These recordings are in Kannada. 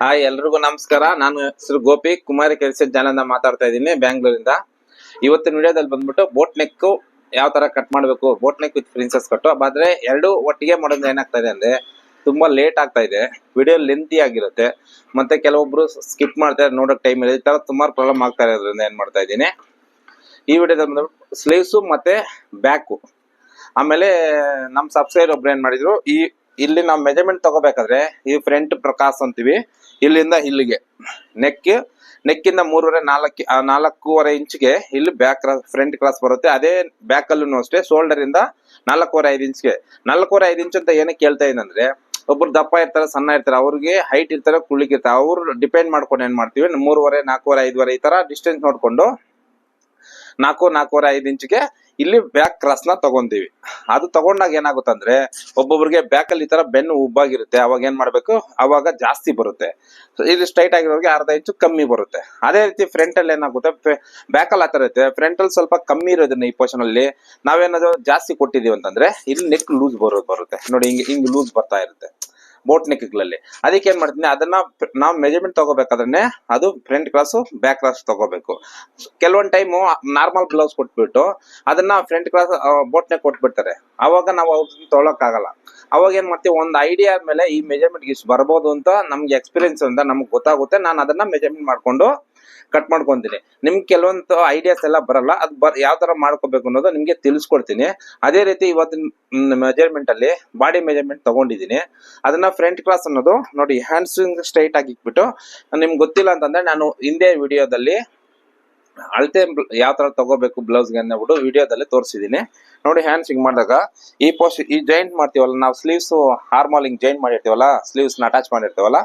ಹಾಯ್, ಎಲ್ರಿಗೂ ನಮಸ್ಕಾರ. ನಾನು ಹೆಸರು ಗೋಪಿ. ಕುಮಾರಿ ಕೆಲಸ ಜಾನಂದ ಮಾತಾಡ್ತಾ ಇದ್ದೀನಿ ಬ್ಯಾಂಗ್ಳೂರಿಂದ. ಇವತ್ತಿನ ವಿಡಿಯೋದಲ್ಲಿ ಬಂದ್ಬಿಟ್ಟು ಬೋಟ್ ನೆಕ್ ಯಾವ ತರ ಕಟ್ ಮಾಡಬೇಕು ಬೋಟ್ ನೆಕ್ ವಿತ್ ಪ್ರಿನ್ಸಸ್ ಕಟ್ಟು ಆದ್ರೆ ಎರಡು ಒಟ್ಟಿಗೆ ಮಾಡೋದು ಏನಾಗ್ತಾ ಇದೆ ಅಂದ್ರೆ ತುಂಬಾ ಲೇಟ್ ಆಗ್ತಾ ಇದೆ. ವಿಡಿಯೋ ಲೆಂತಿ ಆಗಿರುತ್ತೆ. ಮತ್ತೆ ಕೆಲವೊಬ್ರು ಸ್ಕಿಪ್ ಮಾಡ್ತಾರೆ ನೋಡೋ ಟೈಮ್ ಈ ತರ ತುಂಬಾ ಪ್ರಾಬ್ಲಮ್ ಆಗ್ತಾ ಇರೋದ್ರಿಂದ ಏನ್ ಮಾಡ್ತಾ ಇದ್ದೀನಿ. ಈ ವಿಡಿಯೋದಲ್ಲಿ ಬಂದ್ಬಿಟ್ಟು ಸ್ಲೀವ್ಸು ಮತ್ತೆ ಬ್ಯಾಕು ಆಮೇಲೆ ನಮ್ ಸಬ್ಸ್ಕ್ರೈಬರ್ ಒಬ್ರು ಏನ್ ಮಾಡಿದ್ರು, ಈ ಇಲ್ಲಿ ನಾವು ಮೆಜರ್ಮೆಂಟ್ ತಗೋಬೇಕಾದ್ರೆ ಈ ಫ್ರಂಟ್ ಪ್ರಕಾಶ್ ಅಂತೀವಿ. ಇಲ್ಲಿಂದ ಇಲ್ಲಿಗೆ. ನೆಕ್ ನೆಕ್ಕಿಂದ ಮೂರುವರೆ, ನಾಲ್ಕು ನಾಲ್ಕೂವರೆ ಇಂಚ್ಗೆ ಇಲ್ಲಿ ಬ್ಯಾಕ್ ಕ್ರಾಸ್ ಫ್ರಂಟ್ ಕ್ರಾಸ್ ಬರುತ್ತೆ. ಅದೇ ಬ್ಯಾಕ್ ಅಲ್ಲೂ ಅಷ್ಟೇ ಶೋಲ್ಡರ್ ಇಂದ ನಾಲ್ಕೂವರೆ ಐದು ಇಂಚ್ಗೆ. ನಾಲ್ಕೂವರೆ ಐದು ಇಂಚ್ ಅಂತ ಏನಕ್ಕೆ ಕೇಳ್ತಾ ಇದ್ದಂದ್ರೆ ಒಬ್ರು ದಪ್ಪ ಇರ್ತಾರೆ, ಸಣ್ಣ ಇರ್ತಾರೆ, ಅವ್ರಿಗೆ ಹೈಟ್ ಇರ್ತಾರೆ ಕುಳ್ಳಿಕ್ ಇರ್ತಾರೆ. ಅವ್ರು ಡಿಪೆಂಡ್ ಮಾಡ್ಕೊಂಡು ಏನ್ ಮಾಡ್ತೀವಿ? ಮೂರುವರೆ, ನಾಲ್ಕೂವರೆ, ಐದುವರೆ ಈ ತರ ಡಿಸ್ಟೆನ್ಸ್ ನೋಡ್ಕೊಂಡು ನಾಲ್ಕು, ನಾಲ್ಕೂವರೆ ಐದು ಇಂಚ್ಗೆ ಇಲ್ಲಿ ಬ್ಯಾಕ್ ಕ್ರಾಸ್ನ ತಗೊಂತೀವಿ ಅದು ತಗೊಂಡಾಗ ಏನಾಗುತ್ತಂದ್ರೆ, ಒಬ್ಬೊಬ್ರಿಗೆ ಬ್ಯಾಕ್ ಅಲ್ಲಿ ಈ ತರ ಬೆನ್ನು ಉಬ್ಬಾಗಿರುತ್ತೆ. ಅವಾಗ ಏನ್ ಮಾಡ್ಬೇಕು? ಅವಾಗ ಜಾಸ್ತಿ ಬರುತ್ತೆ. ಇಲ್ಲಿ ಸ್ಟ್ರೈಟ್ ಆಗಿರೋರಿಗೆ ಅರ್ಧ ಇಂಚು ಕಮ್ಮಿ ಬರುತ್ತೆ. ಅದೇ ರೀತಿ ಫ್ರಂಟ್ ಅಲ್ಲಿ ಏನಾಗುತ್ತೆ? ಬ್ಯಾಕ್ ಅಲ್ಲಿ ಆತರ ಇರುತ್ತೆ. ಫ್ರಂಟ್ ಅಲ್ಲಿ ಸ್ವಲ್ಪ ಕಮ್ಮಿ ಇರೋದನ್ನ ಈ ಪೋರ್ಷನ್ ಅಲ್ಲಿ ನಾವೇನಾದ್ರು ಜಾಸ್ತಿ ಕೊಟ್ಟಿದೀವಿ ಅಂತಂದ್ರೆ, ಇಲ್ಲಿ ನೆಕ್ ಲೂಸ್ ಬರೋದು ಬರುತ್ತೆ. ನೋಡಿ ಹಿಂಗ್ ಹಿಂಗ್ ಲೂಸ್ ಬರ್ತಾ ಇರುತ್ತೆ. ಬೋಟ್ ನೆಕ್ಗಳಲ್ಲಿ ಅದಕ್ಕೆ ಏನ್ ಮಾಡ್ತೀನಿ, ಅದನ್ನ ನಾವು ಮೆಜರ್ಮೆಂಟ್ ತಗೋಬೇಕಾದ್ರೆ ಅದು ಫ್ರಂಟ್ ಕ್ಲಾಸ್ ಬ್ಯಾಕ್ ಕ್ಲಾಸ್ ತಗೋಬೇಕು. ಕೆಲವೊಂದ್ ಟೈಮು ನಾರ್ಮಲ್ ಬ್ಲೌಸ್ ಕೊಟ್ಬಿಟ್ಟು ಅದನ್ನ ಫ್ರಂಟ್ ಕ್ಲಾಸ್ ಬೋಟ್ ನೆಕ್ ಕೊಟ್ಬಿಡ್ತಾರೆ. ಅವಾಗ ನಾವು ಅವ್ರನ್ನ ತೊಗೊಳಕ್ಕಾಗಲ್ಲ ಅವಾಗ ಏನ್ ಮಾಡ್ತೀವಿ, ಒಂದು ಐಡಿಯಾ ಮೇಲೆ ಈ ಮೆಜರ್ಮೆಂಟ್ ಇಷ್ಟು ಬರ್ಬೋದು ಅಂತ ನಮ್ಗೆ ಎಕ್ಸ್ಪೀರಿಯನ್ಸ್ ಅಂತ ನಮ್ಗೆ ಗೊತ್ತಾಗುತ್ತೆ. ನಾನು ಅದನ್ನ ಮೆಜರ್ಮೆಂಟ್ ಮಾಡ್ಕೊಂಡು ಕಟ್ ಮಾಡ್ಕೊಂತೀನಿ. ನಿಮ್ಗೆ ಕೆಲವೊಂದು ಐಡಿಯಾಸ್ ಎಲ್ಲ ಬರಲ್ಲ, ಅದು ಬರ್ ಯಾವ ತರ ಮಾಡ್ಕೋಬೇಕು ಅನ್ನೋದು ನಿಮ್ಗೆ ತಿಳಿಸ್ಕೊಡ್ತೀನಿ. ಅದೇ ರೀತಿ ಇವತ್ತಿನ ಮೆಜರ್ಮೆಂಟ್ ಅಲ್ಲಿ ಬಾಡಿ ಮೆಜರ್ಮೆಂಟ್ ತಗೊಂಡಿದ್ದೀನಿ. ಅದನ್ನ ಫ್ರಂಟ್ ಕ್ಲಾಸ್ ಅನ್ನೋದು ನೋಡಿ ಹ್ಯಾಂಡ್ಸ್ ಸ್ಟ್ರೈಟ್ ಆಗಿ ಇಟ್ಬಿಟ್ಟು ನಿಮ್ಗೆ ಗೊತ್ತಿಲ್ಲ ಅಂತಂದ್ರೆ ನಾನು ಹಿಂದೆ ವಿಡಿಯೋದಲ್ಲಿ ಅಳತೆ ಯಾವ ತರ ತಗೋಬೇಕು ಬ್ಲೌಸ್ಗೆ ಅನ್ನೋಬಿಟ್ಟು ವಿಡಿಯೋದಲ್ಲಿ ತೋರಿಸಿದ್ದೀನಿ. ನೋಡಿ ಹ್ಯಾಂಡ್ ಸ್ವಿಂಗ್ ಮಾಡಿದಾಗ, ಈ ಪೋಸ್ಟ್ ಈ ಜಾಯಿಂಟ್ ಮಾಡ್ತೀವಲ್ಲ, ನಾವು ಸ್ಲೀವ್ಸ್ ಹಾರ್ಮಾಲಿಂಗ್ ಜಾಯಿಂಟ್ ಮಾಡಿರ್ತೀವಲ್ಲ ಸ್ಲೀವ್ಸ್ನ ಅಟ್ಯಾಚ್ ಮಾಡಿರ್ತೀವಲ್ಲ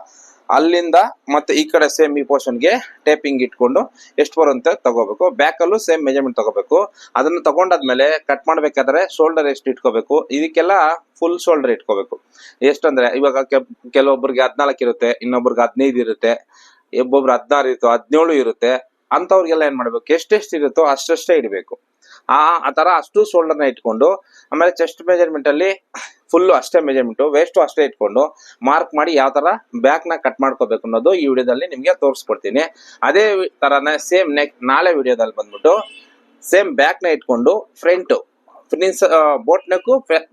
ಅಲ್ಲಿಂದ ಮತ್ತೆ ಈ ಕಡೆ ಸೇಮ್ ಈ ಪೋರ್ಷನ್ಗೆ ಟೇಪಿಂಗ್ ಇಟ್ಕೊಂಡು ಎಷ್ಟು ಬರುತ್ತೆ ತಗೋಬೇಕು. ಬ್ಯಾಕ್ ಅಲ್ಲೂ ಸೇಮ್ ಮೆಜರ್ಮೆಂಟ್ ತಗೋಬೇಕು. ಅದನ್ನ ತಗೊಂಡಾದ್ಮೇಲೆ ಕಟ್ ಮಾಡ್ಬೇಕಾದ್ರೆ ಶೋಲ್ಡರ್ ಎಷ್ಟು ಇಟ್ಕೋಬೇಕು? ಇದಕ್ಕೆಲ್ಲ ಫುಲ್ ಶೋಲ್ಡರ್ ಇಟ್ಕೋಬೇಕು. ಎಷ್ಟಂದ್ರೆ ಇವಾಗ ಕೆಲವೊಬ್ಬರಿಗೆ ಹದ್ನಾಲ್ಕು ಇರುತ್ತೆ, ಇನ್ನೊಬ್ರಿಗೆ ಹದಿನೈದು ಇರುತ್ತೆ, ಒಬ್ಬೊಬ್ರು ಹದಿನಾರು ಇರುತ್ತೆ ಹದಿನೇಳು ಇರುತ್ತೆ ಅಂತವ್ರಿಗೆಲ್ಲ ಏನ್ ಮಾಡ್ಬೇಕು? ಎಷ್ಟೆಷ್ಟು ಇರುತ್ತೋ ಅಷ್ಟಷ್ಟೇ ಇಡಬೇಕು. ಆ ಆ ತರ ಅಷ್ಟು ಶೋಲ್ಡರ್ನ ಇಟ್ಕೊಂಡು, ಆಮೇಲೆ ಚೆಸ್ಟ್ ಮೆಜರ್ಮೆಂಟ್ ಅಲ್ಲಿ ಫುಲ್ ಅಷ್ಟೇ ಮೆಜರ್ಮೆಂಟ್ ವೇಸ್ಟ್ ಅಷ್ಟೇ ಇಟ್ಕೊಂಡು ಮಾರ್ಕ್ ಮಾಡಿ ಯಾವ ಬ್ಯಾಕ್ನ ಕಟ್ ಮಾಡ್ಕೋಬೇಕು ಅನ್ನೋದು ಈ ವಿಡಿಯೋದಲ್ಲಿ ನಿಮ್ಗೆ ತೋರಿಸ್ಕೊಡ್ತೀನಿ. ಅದೇ ಥರನೇ ಸೇಮ್ ನೆಕ್ ನಾಳೆ ವಿಡಿಯೋದಲ್ಲಿ ಬಂದ್ಬಿಟ್ಟು ಸೇಮ್ ಬ್ಯಾಕ್ನ ಇಟ್ಕೊಂಡು front prince boat neck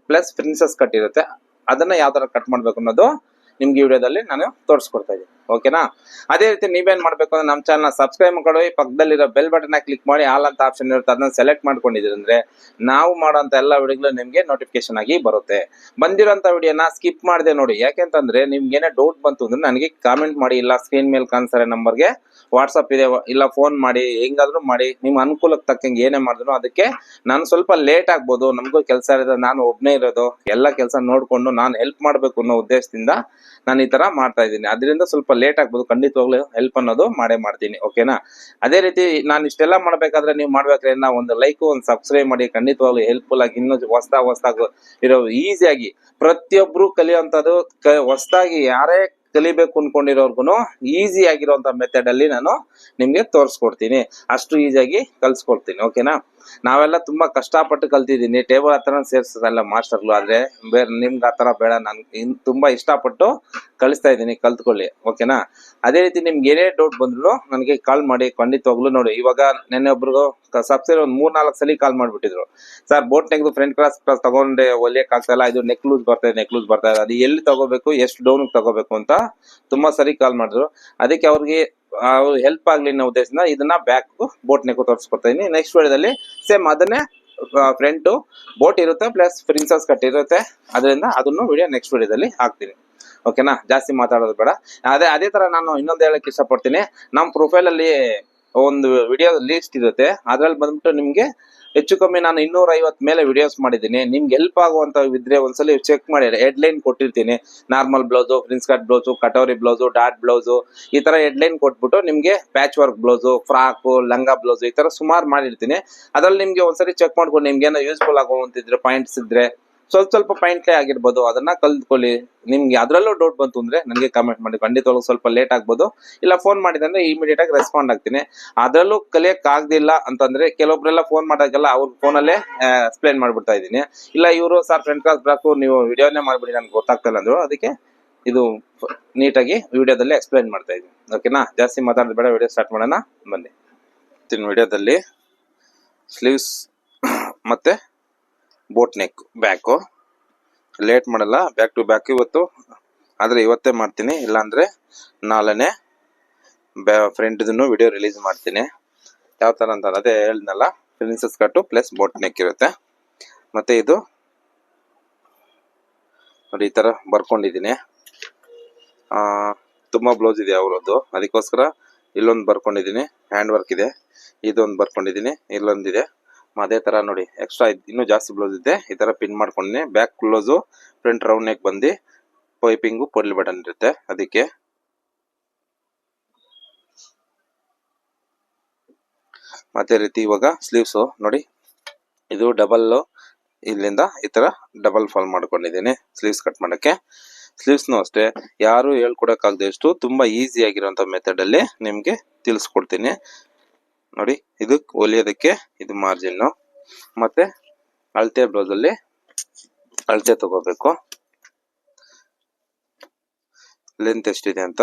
plus princess cut ಇರುತ್ತೆ. ಅದನ್ನ ಯಾವ ತರ ಕಟ್ ಮಾಡ್ಬೇಕು ಅನ್ನೋದು ನಿಮ್ಗೆ ಈ ವಿಡಿಯೋದಲ್ಲಿ ನಾನು ತೋರಿಸ್ಕೊಡ್ತಾ ಇದ್ದೀನಿ. ಓಕೆನಾ? ಅದೇ ರೀತಿ ನೀವೇನ್ ಮಾಡ್ಬೇಕು ಅಂದ್ರೆ ನಮ್ಮ ಚಾನಲ್ ಸಬ್ಸ್ಕ್ರೈಬ್ ಮಾಡ್ಕೊಳ್ಳಿ, ಪಕ್ಕದಲ್ಲಿರೋ ಬೆಲ್ ಬಟನ್ ಕ್ಲಿಕ್ ಮಾಡಿ ಆಲ್ ಅಂತ ಆಪ್ಷನ್ ಇರುತ್ತೆ, ಅದನ್ನ ಸೆಲೆಕ್ಟ್ ಮಾಡ್ಕೊಂಡಿದ್ರೆ ಅಂದ್ರೆ ನಾವು ಮಾಡೋಂತ ಎಲ್ಲ ವಿಡಿಯೋಗಳು ನಿಮ್ಗೆ ನೋಟಿಫಿಕೇಶನ್ ಆಗಿ ಬರುತ್ತೆ. ಬಂದಿರೋಂತ ವಿಡಿಯೋನ ಸ್ಕಿಪ್ ಮಾಡಿದೆ ನೋಡಿ ಯಾಕೆಂತಂದ್ರೆ ನಿಮ್ಗೆ ಏನೇ ಡೌಟ್ ಬಂತು ಅಂದ್ರೆ ನನಗೆ ಕಾಮೆಂಟ್ ಮಾಡಿ, ಇಲ್ಲ ಸ್ಕ್ರೀನ್ ಮೇಲೆ ಕಾಣಿಸ್ತಾರೆ ನಂಬರ್ಗೆ ವಾಟ್ಸಪ್ ಇದೆ, ಇಲ್ಲ ಫೋನ್ ಮಾಡಿ, ಹೆಂಗಾದ್ರೂ ಮಾಡಿ ನಿಮ್ ಅನುಕೂಲಕ್ಕೆ ತಕ್ಕಂಗೆ ಏನೇ ಮಾಡಿದ್ರು ಅದಕ್ಕೆ ನಾನು ಸ್ವಲ್ಪ ಲೇಟ್ ಆಗ್ಬೋದು, ನಮಗೂ ಕೆಲಸ ಇರೋದು, ನಾನು ಒಬ್ಬನೇ ಇರೋದು, ಎಲ್ಲ ಕೆಲಸ ನೋಡ್ಕೊಂಡು ನಾನು ಹೆಲ್ಪ್ ಮಾಡಬೇಕು ಅನ್ನೋ ಉದ್ದೇಶದಿಂದ ನಾನು ಈ ತರ ಮಾಡ್ತಾ ಇದ್ದೀನಿ. ಅದರಿಂದ ಸ್ವಲ್ಪ ಲೇಟ್ ಆಗ್ಬೋದು, ಖಂಡಿತವಾಗ್ಲೂ ಹೆಲ್ಪ್ ಅನ್ನೋದು ಮಾಡೇ ಮಾಡ್ತೀನಿ ಓಕೆನಾ ಅದೇ ರೀತಿ ನಾನು ಇಷ್ಟೆಲ್ಲ ಮಾಡ್ಬೇಕಾದ್ರೆ ನೀವು ಮಾಡ್ಬೇಕಾದ್ರೆ ನಾ ಒಂದು ಲೈಕ್ ಒಂದು ಸಬ್ಸ್ಕ್ರೈಬ್ ಮಾಡಿ, ಖಂಡಿತವಾಗ್ಲೂ ಹೆಲ್ಪ್ಫುಲ್ ಆಗಿ ಇನ್ನೂ ಹೊಸ್ದಾಗ ಹೊಸ್ದಾಗ ಇರೋ ಈಸಿಯಾಗಿ ಪ್ರತಿಯೊಬ್ರು ಕಲಿಯುವಂಥದ್ದು ಕ ಹೊಸ್ದಾಗಿ ಯಾರೇ ಕಲಿಬೇಕು ಅನ್ಕೊಂಡಿರೋರ್ಗು ಈಸಿ ಆಗಿರುವಂತ ಮೆಥಡ್ ಅಲ್ಲಿ ನಾನು ನಿಮ್ಗೆ ತೋರಿಸ್ಕೊಡ್ತೀನಿ. ಅಷ್ಟು ಈಸಿಯಾಗಿ ಕಲ್ಸ್ಕೊಡ್ತೀನಿ ಓಕೆನಾ ನಾವೆಲ್ಲ ತುಂಬಾ ಕಷ್ಟಪಟ್ಟು ಕಲ್ತಿದ್ದೀನಿ. ಟೇಬಲ್ ಹತ್ರ ಸೇರ್ಸೋದಲ್ಲ ಮಾಸ್ಟರ್ಗಳು, ಆದ್ರೆ ಬೇರೆ ನಿಮ್ಗೆ ಆತರ ಬೇಡ. ನಾನು ಇನ್- ತುಂಬಾ ಇಷ್ಟಪಟ್ಟು ಕಳಿಸ್ತಾ ಇದ್ದೀನಿ, ಕಲ್ತ್ಕೊಳ್ಳಿ, ಓಕೆನಾ? ಅದೇ ರೀತಿ ನಿಮ್ಗೆ ಏನೇ ಡೌಟ್ ಬಂದ್ರು ನನಗೆ ಕಾಲ್ ಮಾಡಿ, ಖಂಡಿತವಾಗ್ಲೂ ನೋಡಿ. ಇವಾಗ ನೆನ್ನೆ ಒಬ್ರಿಗೂ ಸಬ್ಸಿಡಿ ಒಂದು ಮೂರ್ ನಾಲ್ಕು ಸಲ call ಮಾಡ್ಬಿಟ್ಟಿದ್ರು. Sir boat neck friend class class ತಗೊಂಡೆ ಹೊಲಿಯಕ್ ಆಗ್ತಾ ಇಲ್ಲ ಇದು ನೆಕ್ ಲೂಸ್ ಬರ್ತಾ ಇದೆ ನೆಕ್ ಲೂಸ್ ಬರ್ತಾ ಇದೆ. ಅದು ಎಲ್ಲಿ ತಗೋಬೇಕು, ಎಷ್ಟು ಡೌನ್ ತಗೋಬೇಕು ಅಂತ ತುಂಬಾ ಸರಿ ಕಾಲ್ ಮಾಡಿದ್ರು. ಅದಕ್ಕೆ ಅವ್ರಿಗೆ ಹೆಲ್ಪ್ ಆಗ್ಲಿ ಅನ್ನೋ ಉದ್ದೇಶದಿಂದ ಇದನ್ನ ಬ್ಯಾಕ್ ಬೋಟ್ ನೆಕ್ ತೋರಿಸ್ಕೊಡ್ತಾ ಇದೀನಿ. ನೆಕ್ಸ್ಟ್ ವಿಡಿಯೋದಲ್ಲಿ ಸೇಮ್ ಅದನ್ನೇ ಫ್ರಂಟ್ ಬೋಟ್ ಇರುತ್ತೆ ಪ್ಲಸ್ ಪ್ರಿನ್ಸಸ್ ಕಟ್ ಇರುತ್ತೆ. ಅದರಿಂದ ಅದನ್ನು ವಿಡಿಯೋ ನೆಕ್ಸ್ಟ್ ವಿಡಿಯೋದಲ್ಲಿ ಹಾಕ್ತೀನಿ. ಓಕೆನಾ ಜಾಸ್ತಿ ಮಾತಾಡೋದು ಬೇಡ. ಅದೇ ಅದೇ ತರ ನಾನು ಇನ್ನೊಂದು ಹೇಳಕ್ ಇಷ್ಟಪಡ್ತೀನಿ. ನಮ್ಮ ಪ್ರೊಫೈಲ್ ಅಲ್ಲಿ ಒಂದು ವಿಡಿಯೋ ಲಿಸ್ಟ್ ಇರುತ್ತೆ. ಅದ್ರಲ್ಲಿ ಬಂದ್ಬಿಟ್ಟು ನಿಮ್ಗೆ ಹೆಚ್ಚು ಕಮ್ಮಿ ನಾನು ಇನ್ನೂರ ಐವತ್ ಮೇಲೆ ವಿಡಿಯೋಸ್ ಮಾಡಿದ್ದೀನಿ. ನಿಮ್ಗೆ ಹೆಲ್ಪ್ ಆಗುವಂತ ಇದ್ರೆ ಒಂದ್ಸಲಿ ಚೆಕ್ ಮಾಡಿ. ಹೆಡ್ ಲೈನ್ ಕೊಟ್ಟಿರ್ತೀನಿ. Normal blouse prince cut blouse katori blouse dot blouse ಈ ತರ ಹೆಡ್ ಲೈನ್ ಕೊಟ್ಬಿಟ್ಟು ನಿಮ್ಗೆ ಪ್ಯಾಚ್ ವರ್ಕ್ ಬ್ಲೌಸು ಫ್ರಾಕು ಲಂಗ ಬ್ಲೌಸು ಈ ತರ ಸುಮಾರು ಮಾಡಿರ್ತೀನಿ. ಅದ್ರಲ್ಲಿ ನಿಮ್ಗೆ ಒಂದ್ಸರಿ ಚೆಕ್ ಮಾಡ್ಕೊಂಡು ನಿಮ್ಗೆ ಏನೋ ಯೂಸ್ಫುಲ್ ಆಗುವಂತಿದ್ರೆ ಪಾಯಿಂಟ್ಸ್ ಇದ್ರೆ ಸ್ವಲ್ಪ ಸ್ವಲ್ಪ ಪಾಯಿಂಟ್ಲೇ ಆಗಿರ್ಬೋದು, ಅದನ್ನ ಕಲ್ತ್ಕೊಳ್ಳಿ. ನಿಮ್ಗೆ ಅದರಲ್ಲೂ ಡೌಟ್ ಬಂತು ಅಂದ್ರೆ ನನಗೆ ಕಮೆಂಟ್ ಮಾಡಿ. ಖಂಡಿತವಾಗ್ಲೂ ಸ್ವಲ್ಪ ಲೇಟ್ ಆಗ್ಬೋದು. ಇಲ್ಲ ಫೋನ್ ಮಾಡಿದ್ರೆ ಇಮಿಡಿಯೇಟ್ ಆಗಿ ರೆಸ್ಪಾಂಡ್ ಆಗ್ತೀನಿ. ಅದರಲ್ಲೂ ಕಲಿಯಕ್ ಆಗ್ದಿಲ್ಲ ಅಂತಂದ್ರೆ ಕೆಲವೊಬ್ರೆಲ್ಲ ಫೋನ್ ಮಾಡೋಕೆಲ್ಲ ಅವ್ರ ಫೋನಲ್ಲೇ ಎಕ್ಸ್ಪ್ಲೈನ್ ಮಾಡ್ಬಿಡ್ತಾ ಇದ್ದೀನಿ. ಇಲ್ಲ ಇವರು ಸರ್ ಫ್ರೆಂಡ್ ಕ್ಲಾಸ್ ಬ್ರಾಕು ನೀವು ವಿಡಿಯೋನೇ ಮಾಡ್ಬಿಡಿ ನನ್ಗೆ ಗೊತ್ತಾಗ್ತಿಲ್ಲ ಅಂದ್ರು. ಅದಕ್ಕೆ ಇದು ನೀಟಾಗಿ ವಿಡಿಯೋದಲ್ಲಿ ಎಕ್ಸ್ಪ್ಲೈನ್ ಮಾಡ್ತಾ ಇದ್ದೀನಿ. ಓಕೆನಾ ಜಾಸ್ತಿ ಮಾತಾಡೋದು ಬೇಡ ವಿಡಿಯೋ ಸ್ಟಾರ್ಟ್ ಮಾಡೋಣ. ಬನ್ನಿ. ವಿಡಿಯೋದಲ್ಲಿ ಸ್ಲೀವ್ಸ್ ಮತ್ತೆ ಬೋಟ್ ನೆಕ್ ಬ್ಯಾಕು ಲೇಟ್ ಮಾಡಲ್ಲ ಬ್ಯಾಕ್ ಟು ಬ್ಯಾಕ್ ಇವತ್ತು. ಆದರೆ ಇವತ್ತೇ ಮಾಡ್ತೀನಿ. ಇಲ್ಲಾಂದರೆ ನಾಳೆನೇ ಬ್ಯಾ ಫ್ರೆಂಡ್ದು ವಿಡಿಯೋ ರಿಲೀಸ್ ಮಾಡ್ತೀನಿ. ಯಾವ ಥರ ಅಂತ ಅದೇ ಹೇಳ್ದಲ್ಲ ಪ್ರಿನ್ಸಸ್ ಕಟ್ಟು ಪ್ಲಸ್ ಬೋಟ್ ನೆಕ್ ಇರುತ್ತೆ. ಮತ್ತೆ ಇದು ನೋಡಿ, ಈ ಥರ ಬರ್ಕೊಂಡಿದ್ದೀನಿ. ತುಂಬಾ ಬ್ಲೌಸ್ ಇದೆ ಅವರದ್ದು. ಅದಕ್ಕೋಸ್ಕರ ಇಲ್ಲೊಂದು ಬರ್ಕೊಂಡಿದ್ದೀನಿ. ಹ್ಯಾಂಡ್ ವರ್ಕ್ ಇದೆ. ಇದೊಂದು ಬರ್ಕೊಂಡಿದ್ದೀನಿ. ಇಲ್ಲೊಂದಿದೆ. ಅದೇ ತರ ನೋಡಿ ಎಕ್ಸ್ಟ್ರಾ ಇನ್ನೂ ಜಾಸ್ತಿ ಬ್ಲೌಸ್ ಇದೆ. ಈ ತರ ಪಿನ್ ಮಾಡ್ಕೊಂಡೆ back close front round neck ಬಂದು ಪೈಪಿಂಗು ಪೊಡ್ಲಿ ಬಟನ್ ಇರುತ್ತೆ ಅದಕ್ಕೆ. ಮತ್ತೆ ರೀತಿ ಇವಾಗ ಸ್ಲೀವ್ಸು ನೋಡಿ ಇದು ಡಬಲ್ ಇಲ್ಲಿಂದ ಈ ತರ ಡಬಲ್ ಫಾಲ್ ಮಾಡ್ಕೊಂಡಿದ್ದೀನಿ ಸ್ಲೀವ್ಸ್ ಕಟ್ ಮಾಡಕ್ಕೆ. ಸ್ಲೀವ್ಸ್ನು ಅಷ್ಟೇ, ಯಾರು ಹೇಳ್ಕೊಡಕ್ಕಾಗದಷ್ಟು ತುಂಬಾ ಈಸಿ ಆಗಿರುವಂತ ಮೆಥಡ್ ಅಲ್ಲಿ ನಿಮ್ಗೆ ತಿಳಿಸ್ಕೊಡ್ತೀನಿ. ನೋಡಿ ಇದು ಹೊಲಿಯೋದಕ್ಕೆ ಇದು ಮಾರ್ಜಿನ್ ಮತ್ತೆ ಅಳತೆ ಬ್ಲೌಸ್ ಅಲ್ಲಿ ಅಳತೆ ತಗೋಬೇಕು. ಲೆಂತ್ ಎಷ್ಟಿದೆ ಅಂತ.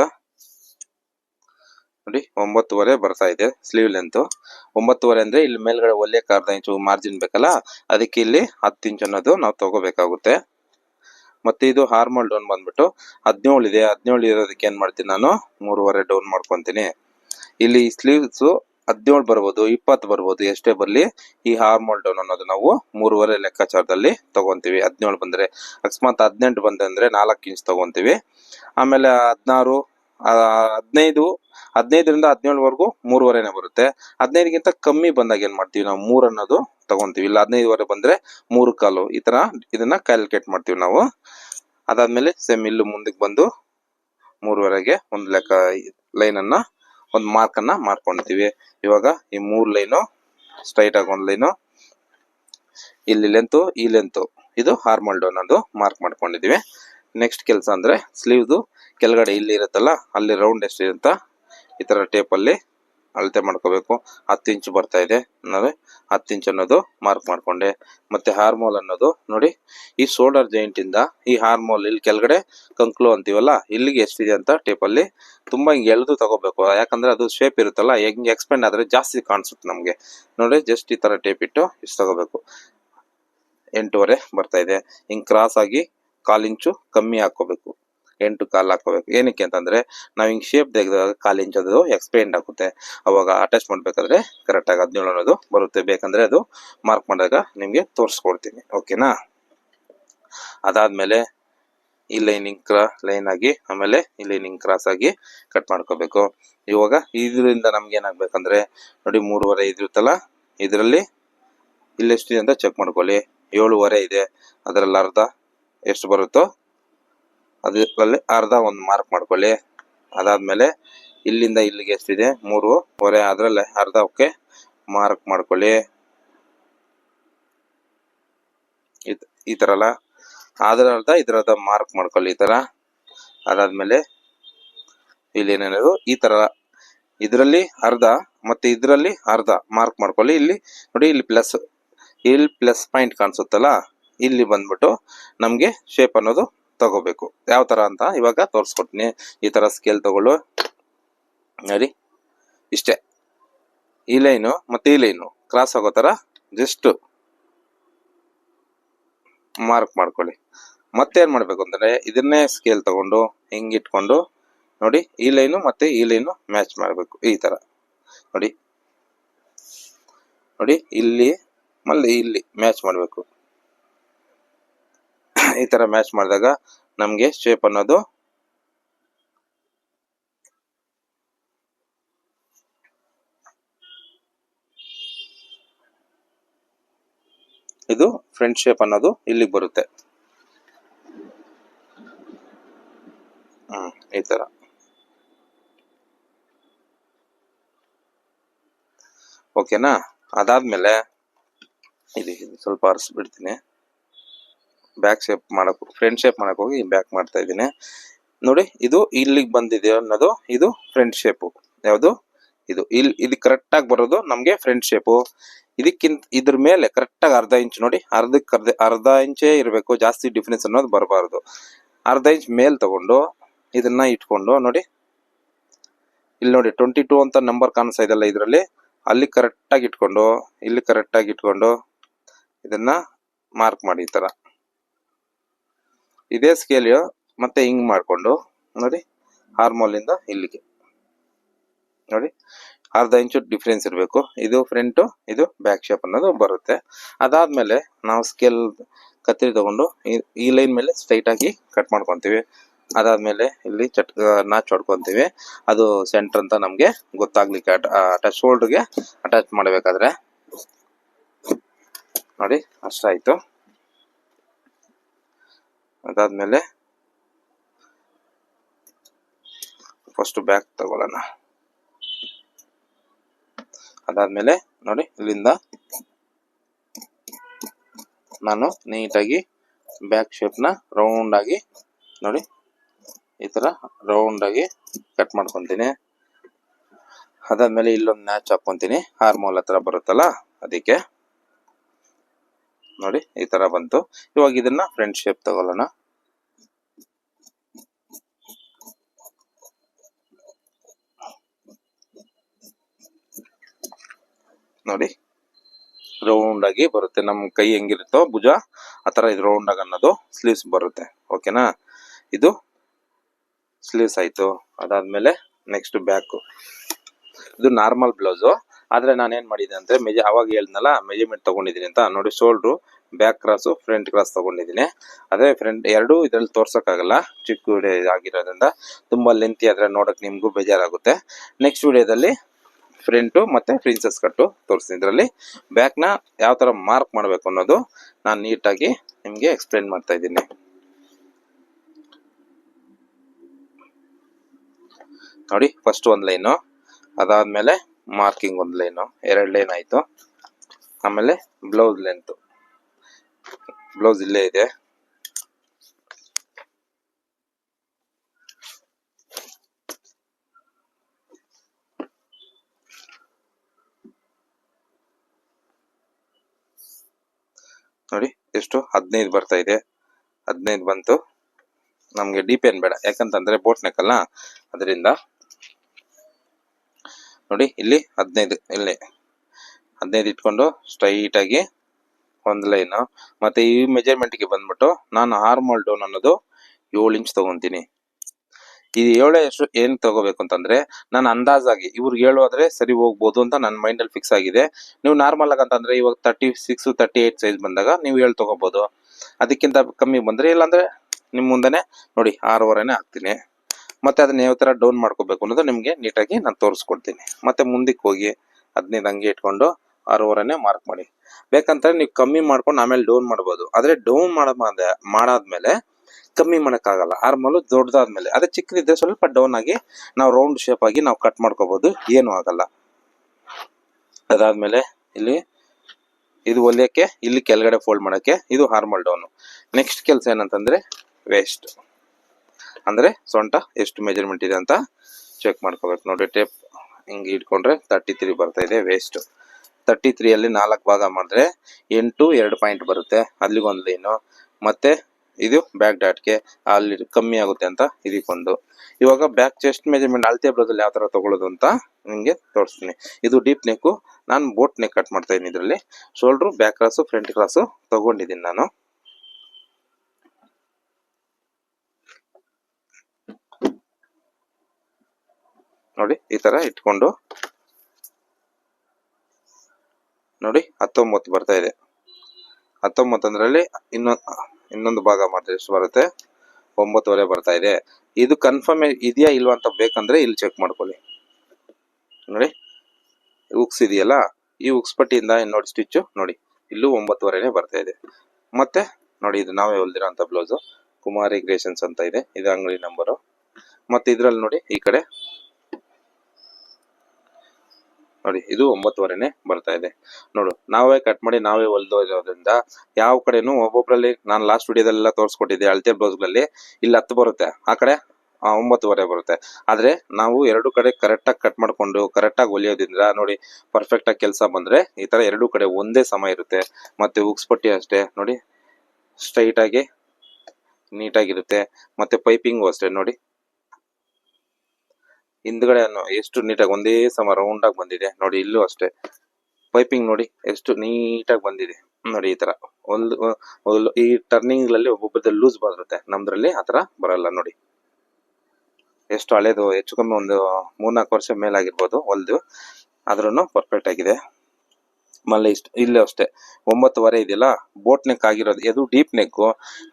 ನೋಡಿ, ಒಂಬತ್ತುವರೆ ಬರ್ತಾ ಇದೆ ಸ್ಲೀವ್ ಲೆಂತ್ ಒಂಬತ್ತುವರೆ ಅಂದ್ರೆ ಇಲ್ಲಿ ಮೇಲ್ಗಡೆ ಹೊಲಿಯಕ್ಕೆ ಅರ್ಧ ಇಂಚು ಮಾರ್ಜಿನ್ ಬೇಕಲ್ಲ, ಅದಕ್ಕೆ ಇಲ್ಲಿ ಹತ್ತು ಇಂಚ್ ಅನ್ನೋದು ನಾವು ತಗೋಬೇಕಾಗುತ್ತೆ. ಮತ್ತೆ ಇದು ಹಾರ್ಮಲ್ ಡೌನ್ ಬಂದ್ಬಿಟ್ಟು ಹದಿನೇಳು ಇದೆ, ಹದಿನೇಳು ಇರೋದಕ್ಕೆ ಏನ್ ಮಾಡ್ತೀನಿ ನಾನು? ಮೂರುವರೆ ಡೌನ್ ಮಾಡ್ಕೊಂತೀನಿ. ಇಲ್ಲಿ ಸ್ಲೀವ್ಸ್ ಹದಿನೇಳು ಬರ್ಬೋದು, ಇಪ್ಪತ್ತು ಬರ್ಬೋದು, ಎಷ್ಟೇ ಬರಲಿ ಈ ಹಾರ್ಮೋಲ್ ಡೌನ್ ಅನ್ನೋದು ನಾವು ಮೂರುವರೆ ಲೆಕ್ಕಾಚಾರದಲ್ಲಿ ತಗೊಂತೀವಿ. ಹದಿನೇಳು ಬಂದರೆ, ಅಕಸ್ಮಾತ್ ಹದಿನೆಂಟು ಬಂದ್ರೆ ನಾಲ್ಕು ಇಂಚ್ ತಗೊಂತೀವಿ. ಆಮೇಲೆ ಹದಿನಾರು ಹದಿನೈದು, ಹದಿನೈದರಿಂದ ಹದಿನೇಳುವರೆಗೂ ಮೂರುವರೆನೆ ಬರುತ್ತೆ. ಹದಿನೈದಕ್ಕಿಂತ ಕಮ್ಮಿ ಬಂದಾಗ ಏನು ಮಾಡ್ತೀವಿ ನಾವು? ಮೂರು ಅನ್ನೋದು ತಗೊಂತೀವಿ. ಇಲ್ಲ, ಹದಿನೈದುವರೆ ಬಂದ್ರೆ ಮೂರು ಕಾಲು. ಈ ತರ ಇದನ್ನ ಕ್ಯಾಲ್ಕುಲೇಟ್ ಮಾಡ್ತೀವಿ ನಾವು. ಅದಾದಮೇಲೆ ಸೇಮ್ ಇಲ್ಲೂ ಮುಂದಕ್ಕೆ ಬಂದು ಮೂರುವರೆಗೆ ಒಂದು ಲೆಕ್ಕ ಲೈನ್ ಅನ್ನ ಒಂದು ಮಾರ್ಕ್ ಅನ್ನ ಮಾಡ್ಕೊಂತೀವಿ. ಇವಾಗ ಈ ಮೂರು ಲೈನು ಸ್ಟ್ರೈಟ್ ಆಗಿ ಒಂದು ಲೈನು ಇಲ್ಲಿ ಲೆಂತು ಈ ಲೆಂತು ಇದು ಹಾರ್ಮಲ್ ಡೋನ್ ಅದು ಮಾರ್ಕ್ ಮಾಡ್ಕೊಂಡಿದೀವಿ. ನೆಕ್ಸ್ಟ್ ಕೆಲಸ ಅಂದ್ರೆ ಸ್ಲೀವ್ದು ಕೆಳಗಡೆ ಇಲ್ಲಿ ಇರುತ್ತಲ್ಲ, ಅಲ್ಲಿ ರೌಂಡ್ ಎಷ್ಟಿದೆ ಅಂತ ಈ ತರ ಟೇಪಲ್ಲಿ ಅಳತೆ ಮಾಡ್ಕೋಬೇಕು. ಹತ್ತು ಇಂಚು ಬರ್ತಾ ಇದೆ. ನಾವು ಹತ್ತು ಇಂಚ್ ಅನ್ನೋದು ಮಾರ್ಕ್ ಮಾಡ್ಕೊಂಡೆ. ಮತ್ತೆ ಹಾರ್ಮೋಲ್ ಅನ್ನೋದು ನೋಡಿ, ಈ ಸೋಲ್ಡರ್ ಜಾಯಿಂಟ್ ಇಂದ ಈ ಹಾರ್ಮೋಲ್ ಇಲ್ಲಿ ಕೆಳಗಡೆ ಕಂಕ್ಲು ಅಂತೀವಲ್ಲ, ಇಲ್ಲಿಗೆ ಎಷ್ಟಿದೆ ಅಂತ ಟೇಪಲ್ಲಿ ತುಂಬಾ ಹಿಂಗೆ ಎಳೆದು ತಗೋಬೇಕು. ಯಾಕಂದ್ರೆ ಅದು ಶೇಪ್ ಇರುತ್ತಲ್ಲ, ಹೆಂಗೆ ಎಕ್ಸ್ಪೆಂಡ್ ಆದ್ರೆ ಜಾಸ್ತಿ ಕಾಣಿಸುತ್ತೆ ನಮಗೆ. ನೋಡಿ ಜಸ್ಟ್ ಈ ತರ ಟೇಪ್ ಇಟ್ಟು ಇಷ್ಟು ತಗೋಬೇಕು. ಎಂಟೂವರೆ ಬರ್ತಾ ಇದೆ. ಹಿಂಗೆ ಕ್ರಾಸ್ ಆಗಿ ಕಾಲಿಂಚು ಕಮ್ಮಿ ಹಾಕೋಬೇಕು ಎಂಟು ಕಾಲು ಹಾಕೋಬೇಕು ಏನಕ್ಕೆ ಅಂತಂದ್ರೆ ನಾವು ಹಿಂಗ್ ಶೇಪ್ ತೆಗೆದಾಗ ಕಾಲ್ ಇಂಚ್ ಅದು ಎಕ್ಸ್ಪೆಂಡ್ ಆಗುತ್ತೆ. ಅವಾಗ ಅಟ್ಯಾಚ್ ಮಾಡ್ಬೇಕಾದ್ರೆ ಕರೆಕ್ಟ್ ಆಗಿ ಹದಿನೇಳು ಅನ್ನೋದು ಬರುತ್ತೆ. ಬೇಕಂದ್ರೆ ಅದು ಮಾರ್ಕ್ ಮಾಡಿದಾಗ ನಿಮ್ಗೆ ತೋರಿಸ್ಕೊಡ್ತೀನಿ. ಓಕೆನಾ ಅದಾದ್ಮೇಲೆ ಈ ಲೈನಿಂಗ್ ಕ್ರಾ ಲೈನ್ ಆಗಿ, ಆಮೇಲೆ ಈ ಲೈನಿಂಗ್ ಕ್ರಾಸ್ ಆಗಿ ಕಟ್ ಮಾಡ್ಕೋಬೇಕು. ಇವಾಗ ಇದರಿಂದ ನಮ್ಗೆ ಏನಾಗ್ಬೇಕಂದ್ರೆ ನೋಡಿ ಮೂರುವರೆ ಇದಿರುತ್ತಲ್ಲ, ಇದರಲ್ಲಿ ಇಲ್ಲೆಷ್ಟಿದೆ ಅಂತ ಚೆಕ್ ಮಾಡ್ಕೊಳ್ಳಿ. ಏಳುವರೆ ಇದೆ. ಅದರಲ್ಲಿ ಅರ್ಧ ಎಷ್ಟು ಬರುತ್ತೋ ಅದರಲ್ಲಿ ಅರ್ಧ ಒಂದು ಮಾರ್ಕ್ ಮಾಡ್ಕೊಳ್ಳಿ. ಅದಾದ್ಮೇಲೆ ಇಲ್ಲಿಂದ ಇಲ್ಲಿಗೆ ಎಷ್ಟಿದೆ? ಮೂರು. ಹೊರೆ ಅದರಲ್ಲೇ ಅರ್ಧ ಓಕೆ ಮಾರ್ಕ್ ಮಾಡ್ಕೊಳ್ಳಿ ಈ ತರ ಅಲ್ಲ? ಅದರ ಅರ್ಧ, ಇದರ ಅರ್ಧ ಮಾರ್ಕ್ ಮಾಡ್ಕೊಳ್ಳಿ ಈ ತರ. ಅದಾದ್ಮೇಲೆ ಇಲ್ಲಿ ಏನೇನದು? ಈ ತರ. ಇದರಲ್ಲಿ ಅರ್ಧ ಮತ್ತೆ ಇದರಲ್ಲಿ ಅರ್ಧ ಮಾರ್ಕ್ ಮಾಡ್ಕೊಳ್ಳಿ. ಇಲ್ಲಿ ನೋಡಿ, ಇಲ್ಲಿ ಪ್ಲಸ್ ಇಲ್ಲಿ ಪ್ಲಸ್ ಪಾಯಿಂಟ್ ಕಾಣಿಸುತ್ತಲ್ಲ? ಇಲ್ಲಿ ಬಂದ್ಬಿಟ್ಟು ನಮಗೆ ಶೇಪ್ ಅನ್ನೋದು ತಗೋಬೇಕು. ಯಾವ ತರ ಅಂತ ಇವಾಗ ತೋರಿಸ್ಕೊಡ್ತೀನಿ. ಈ ತರ ಸ್ಕೇಲ್ ತಗೊಳ್ಳು. ನೋಡಿ. ಇಷ್ಟೇ. ಈ ಲೈನು ಮತ್ತೆ ಈ ಲೈನು. ಕ್ರಾಸ್ ಆಗೋ ತರ ಜಸ್ಟ್ ಮಾರ್ಕ್ ಮಾಡ್ಕೊಳ್ಳಿ. ಮತ್ತೇನ್ ಮಾಡ್ಬೇಕು ಅಂದ್ರೆ ಇದನ್ನೇ ಸ್ಕೇಲ್ ತಗೊಂಡು, ಹಿಂಗಿಟ್ಕೊಂಡು, ನೋಡಿ, ಈ ಲೈನು ಮತ್ತೆ ಈ ಲೈನು ಮ್ಯಾಚ್ ಮಾಡ್ಬೇಕು. ಈ ತರ. ನೋಡಿ. ನೋಡಿ, ಇಲ್ಲಿ, ಮಲ್ಲಿ ಇಲ್ಲಿ ಮ್ಯಾಚ್ ಮಾಡ್ಬೇಕು. ಈ ತರ ಮ್ಯಾಚ್ ಮಾಡಿದಾಗ ನಮ್ಗೆ ಶೇಪ್ ಅನ್ನೋದು ಇದು ಫ್ರಂಟ್ ಶೇಪ್ ಅನ್ನೋದು ಇಲ್ಲಿಗೆ ಬರುತ್ತೆ. ಹ್ಮ್, ಈ ತರ. ಓಕೆನಾ ಅದಾದ್ಮೇಲೆ ಇದು ಸ್ವಲ್ಪ ಅರ್ಸ್ಬಿಡ್ತೀನಿ ಬ್ಯಾಕ್ ಶೇಪ್ ಮಾಡಕ್ ಫ್ರಂಟ್ ಶೇಪ್ ಮಾಡಕ್ ಹೋಗಿ ಬ್ಯಾಕ್ ಮಾಡ್ತಾ ಇದ್ದೀನಿ. ನೋಡಿ, ಇದು ಇಲ್ಲಿಗೆ ಬಂದಿದೆ ಅನ್ನೋದು, ಇದು ಫ್ರಂಟ್ ಶೇಪು ಯಾವುದು? ಇದು ಇಲ್ಲಿ ಇದು ಕರೆಕ್ಟ್ ಆಗಿ ಬರೋದು ನಮಗೆ ಫ್ರಂಟ್ ಶೇಪು ಇದಕ್ಕಿಂತ, ಇದ್ರ ಮೇಲೆ ಕರೆಕ್ಟ್ ಆಗಿ ಅರ್ಧ ಇಂಚ್ ನೋಡಿ ಅರ್ಧಕ್ಕೆ ಅರ್ಧ ಅರ್ಧ ಇಂಚೇ ಇರಬೇಕು, ಜಾಸ್ತಿ ಡಿಫ್ರೆನ್ಸ್ ಅನ್ನೋದು ಬರಬಾರ್ದು. ಅರ್ಧ ಇಂಚ್ ಮೇಲ್ ತಗೊಂಡು ಇದನ್ನ ಇಟ್ಕೊಂಡು ನೋಡಿ. ಇಲ್ಲಿ ನೋಡಿ ಟ್ವೆಂಟಿ ಟೂ ಅಂತ ನಂಬರ್ ಕಾಣಿಸ್ತಾ ಇದೆಲ್ಲ ಇದರಲ್ಲಿ, ಅಲ್ಲಿ ಕರೆಕ್ಟಾಗಿ ಇಟ್ಕೊಂಡು, ಇಲ್ಲಿ ಕರೆಕ್ಟಾಗಿ ಇಟ್ಕೊಂಡು ಇದನ್ನ ಮಾರ್ಕ್ ಮಾಡಿ ಈ ತರ. ಇದೇ ಸ್ಕೇಲ್ ಮತ್ತೆ ಹಿಂಗ್ ಮಾಡ್ಕೊಂಡು, ನೋಡಿ ಹಾರ್ಮೋಲಿಂದ ಇಲ್ಲಿಗೆ. ನೋಡಿ, ಅರ್ಧ ಇಂಚು ಡಿಫ್ರೆನ್ಸ್ ಇರಬೇಕು. ಇದು ಫ್ರಂಟು ಇದು ಬ್ಯಾಕ್ ಶೇಪ್ ಅನ್ನೋದು ಬರುತ್ತೆ. ಅದಾದ್ಮೇಲೆ ನಾವು ಸ್ಕೇಲ್ ಕತ್ತರಿ ತಗೊಂಡು ಈ- ಈ ಲೈನ್ ಮೇಲೆ ಸ್ಟ್ರೈಟ್ ಆಗಿ ಕಟ್ ಮಾಡ್ಕೊಂತೀವಿ. ಅದಾದ್ಮೇಲೆ ಇಲ್ಲಿ ಚಟ್ ನಾಚ್ ಹೊಡ್ಕೊತೀವಿ. ಅದು ಸೆಂಟರ್ ಅಂತ ನಮ್ಗೆ ಗೊತ್ತಾಗ್ಲಿಕ್ಕೆ ಅಟ್ಯಾಚ್ ಹೋಲ್ಡ್ಗೆ ಅಟ್ಯಾಚ್ ಮಾಡಬೇಕಾದ್ರೆ. ನೋಡಿ ಅಷ್ಟಾಯ್ತು ಅದಾದ್ಮೇಲೆ ಫಸ್ಟ್ ಬ್ಯಾಕ್ ತಗೊಳ್ಳೋಣ. ಅದಾದ್ಮೇಲೆ ನೋಡಿ, ಇಲ್ಲಿಂದ ನಾನು ನೀಟಾಗಿ ಬ್ಯಾಕ್ ಶೇಪ್ನ ರೌಂಡ್ ಆಗಿ ನೋಡಿ, ಈ ತರ ರೌಂಡ್ ಆಗಿ ಕಟ್ ಮಾಡ್ಕೊಂತೀನಿ. ಅದಾದ್ಮೇಲೆ ಇಲ್ಲೊಂದು ಮ್ಯಾಚ್ ಹಾಕೊಂತೀನಿ. ಹಾರ್ಮೋಲ್ ಹತ್ರ ಬರುತ್ತಲ್ಲ, ಅದಕ್ಕೆ ನೋಡಿ, ಈ ತರ ಬಂತು. ಇವಾಗ ಇದನ್ನ ಫ್ರೆಂಡ್ ಶೇಪ್ ತಗೊಳ್ಳೋಣ. ನೋಡಿ ರೌಂಡ್ ಆಗಿ ಬರುತ್ತೆ. ನಮ್ಮ ಕೈ ಹೆಂಗಿರುತ್ತೋ ಭುಜ, ಆ ತರ ಇದು ರೌಂಡ್ ಆಗಿ ಅನ್ನೋದು ಸ್ಲೀವ್ಸ್ ಬರುತ್ತೆ. ಓಕೆನಾ ಇದು ಸ್ಲೀವ್ಸ್ ಆಯ್ತು. ಅದಾದ್ಮೇಲೆ ನೆಕ್ಸ್ಟ್ ಬ್ಯಾಕ್ ಇದು ನಾರ್ಮಲ್ ಬ್ಲೌಸು ಆದ್ರೆ ಏನ್ ಮಾಡಿದೆ ಅಂದ್ರೆ ಮೆಜ ಅವಾಗ ಹೇಳ್ದನಲ್ಲ ಮೆಜರ್ಮೆಂಟ್ ತಗೊಂಡಿದ್ದೀನಿ ಅಂತ. ನೋಡಿ shoulder back cross front cross ತಗೊಂಡಿದ್ದೀನಿ. ಅದೇ ಫ್ರಂಟ್ ಎರಡು ಇದ್ರಲ್ಲಿ ತೋರ್ಸೋಕ್ಕಾಗಲ್ಲ, ಚಿಕ್ಕ ವಿಡಿಯೋ ಆಗಿರೋದ್ರಿಂದ. ತುಂಬಾ ಲೆಂತಿ ಆದ್ರೆ ನೋಡಕ್ ನಿಮ್ಗೂ ಬೇಜಾರಾಗುತ್ತೆ. ನೆಕ್ಸ್ಟ್ ವಿಡಿಯೋದಲ್ಲಿ ಫ್ರಂಟು ಮತ್ತೆ ಪ್ರಿನ್ಸಸ್ ಕಟ್ಟು ತೋರಿಸ್ತೀನಿ. ಇದರಲ್ಲಿ ಬ್ಯಾಕ್ನ ಯಾವ ಥರ ಮಾರ್ಕ್ ಮಾಡಬೇಕು ಅನ್ನೋದು ನಾನು ನೀಟಾಗಿ ನಿಮಗೆ ಎಕ್ಸ್ಪ್ಲೇನ್ ಮಾಡ್ತಾ ಇದ್ದೀನಿ. ನೋಡಿ ಫಸ್ಟ್ ಒಂದು ಲೈನು ಅದಾದ್ಮೇಲೆ ಮಾರ್ಕಿಂಗ್ ಒಂದು ಲೈನು ಎರಡು ಲೈನ್ ಆಯ್ತು. ಆಮೇಲೆ ಬ್ಲೌಸ್ ಲೆಂತ್ ಬ್ಲೌಸ್ ಇಲ್ಲೇ ಇದೆ. ನೋಡಿ, ಎಷ್ಟು? ಹದಿನೈದು ಬರ್ತಾ ಇದೆ. ಹದಿನೈದು ಬಂತು. ನಮ್ಗೆ ಪಿ ಏನ್ ಬೇಡ. ಯಾಕಂತಂದ್ರೆ ಬೋಟ್ ನೆಕ್ ಅದರಿಂದ ನೋಡಿ, ಇಲ್ಲಿ ಹದಿನೈದು ಇಲ್ಲಿ ಹದಿನೈದು ಇಟ್ಕೊಂಡು ಸ್ಟ್ರೈಟ್ ಆಗಿ ಒಂದು ಲೈನು ಮತ್ತೆ ಈ ಮೆಜರ್ಮೆಂಟ್ಗೆ ಬಂದ್ಬಿಟ್ಟು ನಾನು ಆರ್ಮಲ್ ಡೌನ್ ಅನ್ನೋದು ಏಳು ಇಂಚ್ ತಗೊಂತೀನಿ. ಇದು ಏಳು ಎಷ್ಟು ಏನು ತಗೋಬೇಕು ಅಂತಂದ್ರೆ ನಾನು ಅಂದಾಜಾಗಿ ಇವ್ರಿಗೆ ಹೇಳೋದ್ರೆ ಸರಿ ಹೋಗ್ಬೋದು ಅಂತ ನನ್ನ ಮೈಂಡಲ್ಲಿ ಫಿಕ್ಸ್ ಆಗಿದೆ. ನೀವು ನಾರ್ಮಲ್ ಆಗಿ ಅಂತಂದ್ರೆ ಇವಾಗ thirty six thirty eight size ಬಂದಾಗ ನೀವು ಏಳು ತಗೋಬಹುದು ಅದಕ್ಕಿಂತ ಕಮ್ಮಿ ಬಂದರೆ ಇಲ್ಲಾಂದರೆ ನಿಮ್ಮ ಮುಂದೆನೆ ನೋಡಿ ಆರೂವರೆನೆ ಹಾಕ್ತೀನಿ. ಮತ್ತೆ ಅದನ್ನ ಯಾವ ತರ ಡೌನ್ ಮಾಡ್ಕೋಬೇಕು ಅನ್ನೋದು ನಿಮ್ಗೆ ನೀಟಾಗಿ ನಾನು ತೋರಿಸ್ಕೊಡ್ತೀನಿ. ಮತ್ತೆ ಮುಂದಕ್ಕೆ ಹೋಗಿ ಹದಿನೈದು ಹಂಗೆ ಇಟ್ಕೊಂಡು ಆರೂವರೆನೇ ಮಾರ್ಕ್ ಮಾಡಿ. ಬೇಕಂದ್ರೆ ನೀವು ಕಮ್ಮಿ ಮಾಡ್ಕೊಂಡು ಆಮೇಲೆ ಡೌನ್ ಮಾಡ್ಬೋದು. ಆದ್ರೆ ಡೌನ್ ಮಾಡಾದ ಮಾಡಾದ್ಮೇಲೆ ಕಮ್ಮಿ ಮಾಡಕ್ಕಾಗಲ್ಲ. ಆರ್ಮಲ್ ದೊಡ್ಡದಾದ್ಮೇಲೆ ಅದೇ ಚಿಕ್ಕದಿದ್ರೆ ಸ್ವಲ್ಪ ಡೌನ್ ಆಗಿ ನಾವು ರೌಂಡ್ ಶೇಪ್ ಆಗಿ ನಾವು ಕಟ್ ಮಾಡ್ಕೋಬಹುದು ಏನು ಆಗಲ್ಲ. ಅದಾದ್ಮೇಲೆ ಇಲ್ಲಿ ಇದು ಒಲಿಯಕ್ಕೆ, ಇಲ್ಲಿ ಕೆಳಗಡೆ ಫೋಲ್ಡ್ ಮಾಡೋಕ್ಕೆ ಇದು ಹಾರ್ಮಲ್ ಡೌನ್ ನೆಕ್ಸ್ಟ್ ಕೆಲಸ ಏನಂತಂದ್ರೆ ವೇಸ್ಟ್ ಅಂದ್ರೆ ಸೊಂಟ ಎಷ್ಟು ಮೆಜರ್ಮೆಂಟ್ ಇದೆ ಅಂತ ಚೆಕ್ ಮಾಡ್ಕೋಬೇಕು. ನೋಡಿ ಟೇಪ್ ಹಿಂಗೆ ಇಟ್ಕೊಂಡ್ರೆ ತರ್ಟಿ ತ್ರೀ ಬರ್ತಾ ಇದೆ ವೇಸ್ಟ್ ತರ್ಟಿ ತ್ರೀ ಅಲ್ಲಿ ನಾಲ್ಕು ಭಾಗ ಮಾಡಿದ್ರೆ ಎಂಟು, ಎರಡು ಪಾಯಿಂಟ್ ಬರುತ್ತೆ. ಅಲ್ಲಿಗೊಂದು ಲೈನು ಮತ್ತೆ ಇದು ಬ್ಯಾಕ್ ಡಾಟ್ಗೆ ಅಲ್ಲಿ ಕಮ್ಮಿ ಆಗುತ್ತೆ ಅಂತ ಇದಕ್ಕೊಂದು ಇವಾಗ ಬ್ಯಾಕ್ ಚೆಸ್ಟ್ ಮೆಜರ್ಮೆಂಟ್ ಅಳತೆ ಬರೋದಲ್ಲಿ ಯಾವ ತರ ತಗೊಳ್ಳೋದು ಅಂತ ನಿಮಗೆ ತೋರಿಸ್ತೀನಿ. ಇದು ಡೀಪ್ ನೆಕ್ಕು ನಾನು ಬೋಟ್ ನೆಕ್ ಕಟ್ ಮಾಡ್ತಾ ಇದ್ದೀನಿ ಇದರಲ್ಲಿ. Shoulder back cross front cross ತಗೊಂಡಿದ್ದೀನಿ ನಾನು. ನೋಡಿ, ಈ ತರ ಇಟ್ಕೊಂಡು. ನೋಡಿ, ಹತ್ತೊಂಬತ್ತು ಬರ್ತಾ ಇದೆ. ಹತ್ತೊಂಬತ್ತು ಅಂದ್ರಲ್ಲಿ ಇನ್ನೊಂದು ಇನ್ನೊಂದು ಭಾಗ ಮಾಡಿದ್ರೆ ಎಷ್ಟು ಬರುತ್ತೆ? ಒಂಬತ್ತುವರೆ ಬರ್ತಾ ಇದೆ. ಇದು ಕನ್ಫರ್ಮ್ ಇದೆಯಾ ಇಲ್ವಾ ಅಂತ ಬೇಕಂದ್ರೆ ಇಲ್ಲಿ ಚೆಕ್ ಮಾಡ್ಕೊಳ್ಳಿ. ನೋಡಿ ಉಕ್ಸ್ ಇದೆಯಲ್ಲ, ಈ ಉಕ್ಸ್ ಪಟ್ಟಿಯಿಂದ ನೋಡಿ ಸ್ಟಿಚ್ಚು ನೋಡಿ, ಇಲ್ಲೂ ಒಂಬತ್ತುವರೆನೆ ಬರ್ತಾ ಇದೆ. ಮತ್ತೆ, ನೋಡಿ, ಇದು ನಾವೇ ಹೊಲ್ದಿರೋ ಅಂತ ಬ್ಲೌಸು ಕುಮಾರಿ ಕ್ರಿಯೇಷನ್ಸ್ ಅಂತ ಇದೆ, ಇದು ಅಂಗಡಿ ನಂಬರು ಮತ್ತೆ ಇದ್ರಲ್ಲಿ ನೋಡಿ, ಈ ಕಡೆ ನೋಡಿ, ಇದು ಒಂಬತ್ತುವರೆನೆ ಬರ್ತಾ ಇದೆ. ನೋಡು, ನಾವೇ ಕಟ್ ಮಾಡಿ, ನಾವೇ ಹೊಲ್ದು ಇರೋದ್ರಿಂದ ಯಾವ ಕಡೆನೂ ಒಬ್ಬೊಬ್ರಲ್ಲಿ ನಾನು ಲಾಸ್ಟ್ ವಿಡಿಯೋದಲ್ಲೆಲ್ಲ ತೋರಿಸ್ಕೊಟ್ಟಿದ್ದೆ ಅಳತೆ ಬ್ಲೌಸ್ಗಳಲ್ಲಿ ಇಲ್ಲಿ ಹತ್ತು ಬರುತ್ತೆ. ಆ ಕಡೆ ಒಂಬತ್ತುವರೆ ಬರುತ್ತೆ. ಆದರೆ, ನಾವು ಎರಡು ಕಡೆ ಕರೆಕ್ಟಾಗಿ ಕಟ್ ಮಾಡಿಕೊಂಡು ಕರೆಕ್ಟಾಗಿ ಹೊಲಿಯೋದ್ರಿಂದ ನೋಡಿ ಪರ್ಫೆಕ್ಟಾಗಿ ಕೆಲಸ ಬಂದರೆ, ಈ ಥರ ಎರಡು ಕಡೆ ಒಂದೇ ಸಮ ಇರುತ್ತೆ. ಮತ್ತು ಉಕ್ಸ್ ಪಟ್ಟಿ ಅಷ್ಟೇ, ನೋಡಿ ಸ್ಟ್ರೈಟಾಗಿ ನೀಟಾಗಿರುತ್ತೆ ಮತ್ತು ಪೈಪಿಂಗು ಅಷ್ಟೇ, ನೋಡಿ. ಹಿಂದ್ಗಡೆ ಎಷ್ಟು ನೀಟಾಗಿ ಒಂದೇ ಸಮ ರೌಂಡ್ ಆಗಿ ಬಂದಿದೆ. ನೋಡಿ, ಇಲ್ಲೂ ಅಷ್ಟೇ. ಪೈಪಿಂಗ್ ನೋಡಿ, ಎಷ್ಟು ನೀಟಾಗಿ ಬಂದಿದೆ. ನೋಡಿ, ಈ ತರ. ಒಂದು ಈ ಟರ್ನಿಂಗ್ಗಳಲ್ಲಿ ಒಬ್ಬೊಬ್ಬರದಲ್ಲಿ ಲೂಸ್ ಬರುತ್ತೆ. ನಮ್ದ್ರಲ್ಲಿ ಆತರ ಬರಲ್ಲ, ನೋಡಿ. ಎಷ್ಟು ಹಳೇದು, ಹೆಚ್ಚು ಕಮ್ಮಿ ಒಂದು ಮೂರ್ನಾಲ್ಕು ವರ್ಷ ಮೇಲಾಗಿರ್ಬೋದು, ಹೊಲ್ದು. ಆದ್ರೂ ಪರ್ಫೆಕ್ಟ್ ಆಗಿದೆ. ಮಲ್ಲ ಇಷ್ಟ, ಇಲ್ಲೂ ಅಷ್ಟೇ. ಒಂಬತ್ತುವರೆ ಇದೆಯಲ್ಲ ಬೋಟ್ ನೆಕ್ ಆಗಿರೋದು, ಇದು ಡೀಪ್ ನೆಕ್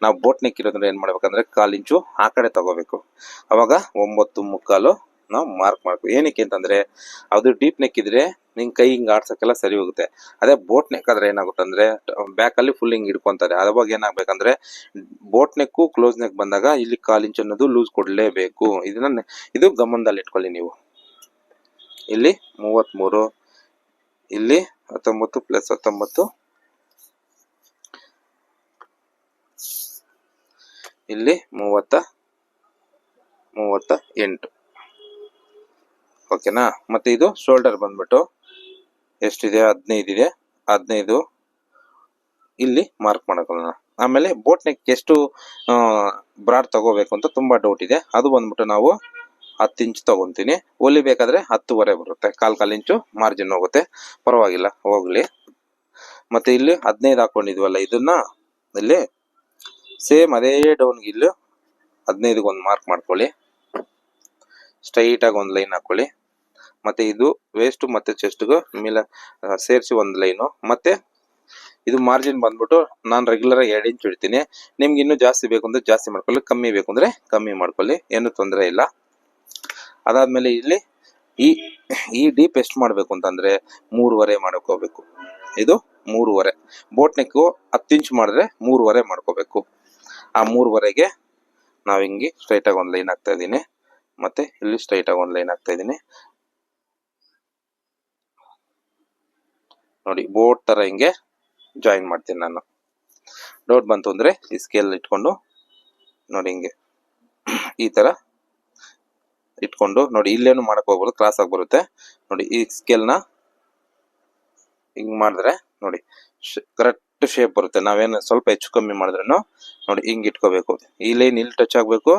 ನಾವು ಬೋಟ್ ನೆಕ್ ಇರೋದ್ರೆ ಏನ್ ಮಾಡ್ಬೇಕಂದ್ರೆ ಕಾಲ್ ಇಂಚು ಆ ಕಡೆ ತಗೋಬೇಕು. ಅವಾಗ ಒಂಬತ್ತು ಮುಕ್ಕಾಲು ನಾವು ಮಾರ್ಕ್ ಮಾಡ್ಬೇಕು ಏನಕ್ಕೆ ಅಂತಂದ್ರೆ, ಅದು ಡೀಪ್ ನೆಕ್ ಇದ್ರೆ ನಿಂಗೆ ಕೈ ಹಿಂಗೆ ಆಡ್ಸಕ್ಕೆಲ್ಲ ಸರಿ ಹೋಗುತ್ತೆ. ಅದೇ ಬೋಟ್ ನೆಕ್ ಆದ್ರೆ ಏನಾಗುತ್ತೆ ಅಂದ್ರೆ ಬ್ಯಾಕ್ ಅಲ್ಲಿ ಫುಲ್ ಹಿಂಗ್ ಹಿಡ್ಕೊಂತಾರೆ. ಅವಾಗ ಏನಾಗಬೇಕಂದ್ರೆ ಬೋಟ್ ನೆಕ್ಕು ಕ್ಲೋಸ್ ನೆಕ್ ಬಂದಾಗ ಇಲ್ಲಿ ಕಾಲ್ ಇಂಚ್ ಅನ್ನೋದು ಲೂಸ್ ಕೊಡಲೇಬೇಕು. ಇದನ್ನ ಇದು ಗಮನದಲ್ಲಿ ಇಟ್ಕೊಳ್ಳಿ ನೀವು. ಇಲ್ಲಿ ಮೂವತ್ತ್ಮೂರು ಇಲ್ಲಿ ಹತ್ತೊಂಬತ್ತು ಪ್ಲಸ್ ಹತ್ತೊಂಬತ್ತು. ಇಲ್ಲಿ ಮೂವತ್ತ ಮೂವತ್ತ ಎಂಟು. ಓಕೆನಾ? ಮತ್ತೆ ಇದು ಶೋಲ್ಡರ್ ಬಂದ್ಬಿಟ್ಟು ಎಷ್ಟಿದೆ? ಹದಿನೈದು ಇದೆ. ಹದಿನೈದು. ಇಲ್ಲಿ ಮಾರ್ಕ್ ಮಾಡೋಣ ಆಮೇಲೆ ಬೋಟ್ ನೆಕ್ ಎಷ್ಟು ಬ್ರಾಡ್ ತಗೋಬೇಕು ಅಂತ ತುಂಬಾ ಡೌಟ್ ಇದೆ. ಅದು ಬಂದ್ಬಿಟ್ಟು ನಾವು ಹತ್ತು ಇಂಚ್ ತಗೊಂತೀನಿ. ಹೊಲಿಬೇಕಾದ್ರೆ ಹತ್ತುವರೆ ಬರುತ್ತೆ. ಕಾಲು ಕಾಲು ಇಂಚು ಮಾರ್ಜಿನ್ ಹೋಗುತ್ತೆ. ಪರವಾಗಿಲ್ಲ, ಹೋಗ್ಲಿ. ಮತ್ತೆ ಇಲ್ಲಿ ಹದಿನೈದು ಹಾಕೊಂಡಿದ್ವಲ್ಲ, ಇದನ್ನ ಇಲ್ಲಿ ಸೇಮ್ ಅದೇ ಡೌನ್ಗೆ ಇಲ್ಲಿ ಹದಿನೈದಕ್ಕೆ ಒಂದು ಮಾರ್ಕ್ ಮಾಡ್ಕೊಳ್ಳಿ. ಸ್ಟ್ರೈಟ್ ಆಗಿ ಒಂದು ಲೈನ್ ಹಾಕೊಳ್ಳಿ. ಮತ್ತೆ ಇದು ವೇಸ್ಟ್ ಮತ್ತೆ ಚೆಸ್ಟ್ಗೂ ಮೇಲ ಸೇರಿಸಿ ಒಂದು ಲೈನು. ಮತ್ತೆ ಇದು ಮಾರ್ಜಿನ್ ಬಂದ್ಬಿಟ್ಟು ನಾನು ರೆಗ್ಯುಲರ್ ಆಗಿ ಎರಡು ಇಂಚ್ ಇಡ್ತೀನಿ. ನಿಮ್ಗೆ ಇನ್ನೂ ಜಾಸ್ತಿ ಬೇಕು ಅಂದ್ರೆ ಜಾಸ್ತಿ ಮಾಡ್ಕೊಳ್ಳಿ, ಕಮ್ಮಿ ಬೇಕು ಅಂದ್ರೆ ಕಮ್ಮಿ ಮಾಡ್ಕೊಳ್ಳಿ, ಏನು ತೊಂದರೆ ಇಲ್ಲ. ಅದಾದ್ಮೇಲೆ ಇಲ್ಲಿ ಈ ಈ ಡೀಪ್ ಎಷ್ಟು ಮಾಡಬೇಕು ಅಂತಂದ್ರೆ ಮೂರುವರೆ ಮಾಡ್ಕೋಬೇಕು. ಇದು ಮೂರುವರೆ. ಬೋಟ್ ನೆಕ್ಕು ಹತ್ತು ಇಂಚ್ ಮಾಡಿದ್ರೆ ಮೂರುವರೆ ಮಾಡ್ಕೋಬೇಕು. ಆ ಮೂರುವರೆಗೆ ನಾವು ಹಿಂಗೆ ಸ್ಟ್ರೈಟ್ ಆಗಿ ಒಂದು ಲೈನ್ ಹಾಕ್ತಾ ಇದ್ದೀನಿ. ಮತ್ತೆ ಇಲ್ಲಿ ಸ್ಟ್ರೈಟ್ ಆಗಿ ಒಂದು ಲೈನ್ ಹಾಕ್ತಾ ಇದ್ದೀನಿ. ನೋಡಿ ಬೋಟ್ ತರ ಹಿಂಗೆ ಜಾಯಿನ್ ಮಾಡ್ತೀನಿ ನಾನು. ಡೌಟ್ ಬಂತು ಅಂದ್ರೆ ಈ ಸ್ಕೇಲ್ ಇಟ್ಕೊಂಡು ನೋಡಿ ಹಿಂಗೆ ಈ ತರ ಇಟ್ಕೊಂಡು ನೋಡಿ, ಇಲ್ಲೇನು ಮಾಡಕ್ ಹೋಗ್ಬೋದು ಕ್ರಾಸ್ ಆಗಿ ಬರುತ್ತೆ ನೋಡಿ, ಈ ಸ್ಕೇಲ್ನ ಹಿಂಗ್ ಮಾಡಿದ್ರೆ ನೋಡಿ ಕರೆಕ್ಟ್ ಶೇಪ್ ಬರುತ್ತೆ. ನಾವೇನು ಸ್ವಲ್ಪ ಹೆಚ್ಚು ಕಮ್ಮಿ ಮಾಡಿದ್ರೂ ನೋಡಿ ಹಿಂಗೆ ಇಟ್ಕೋಬೇಕು. ಲೈನ್ ಇಲ್ಲಿ ಟಚ್ ಆಗಬೇಕು.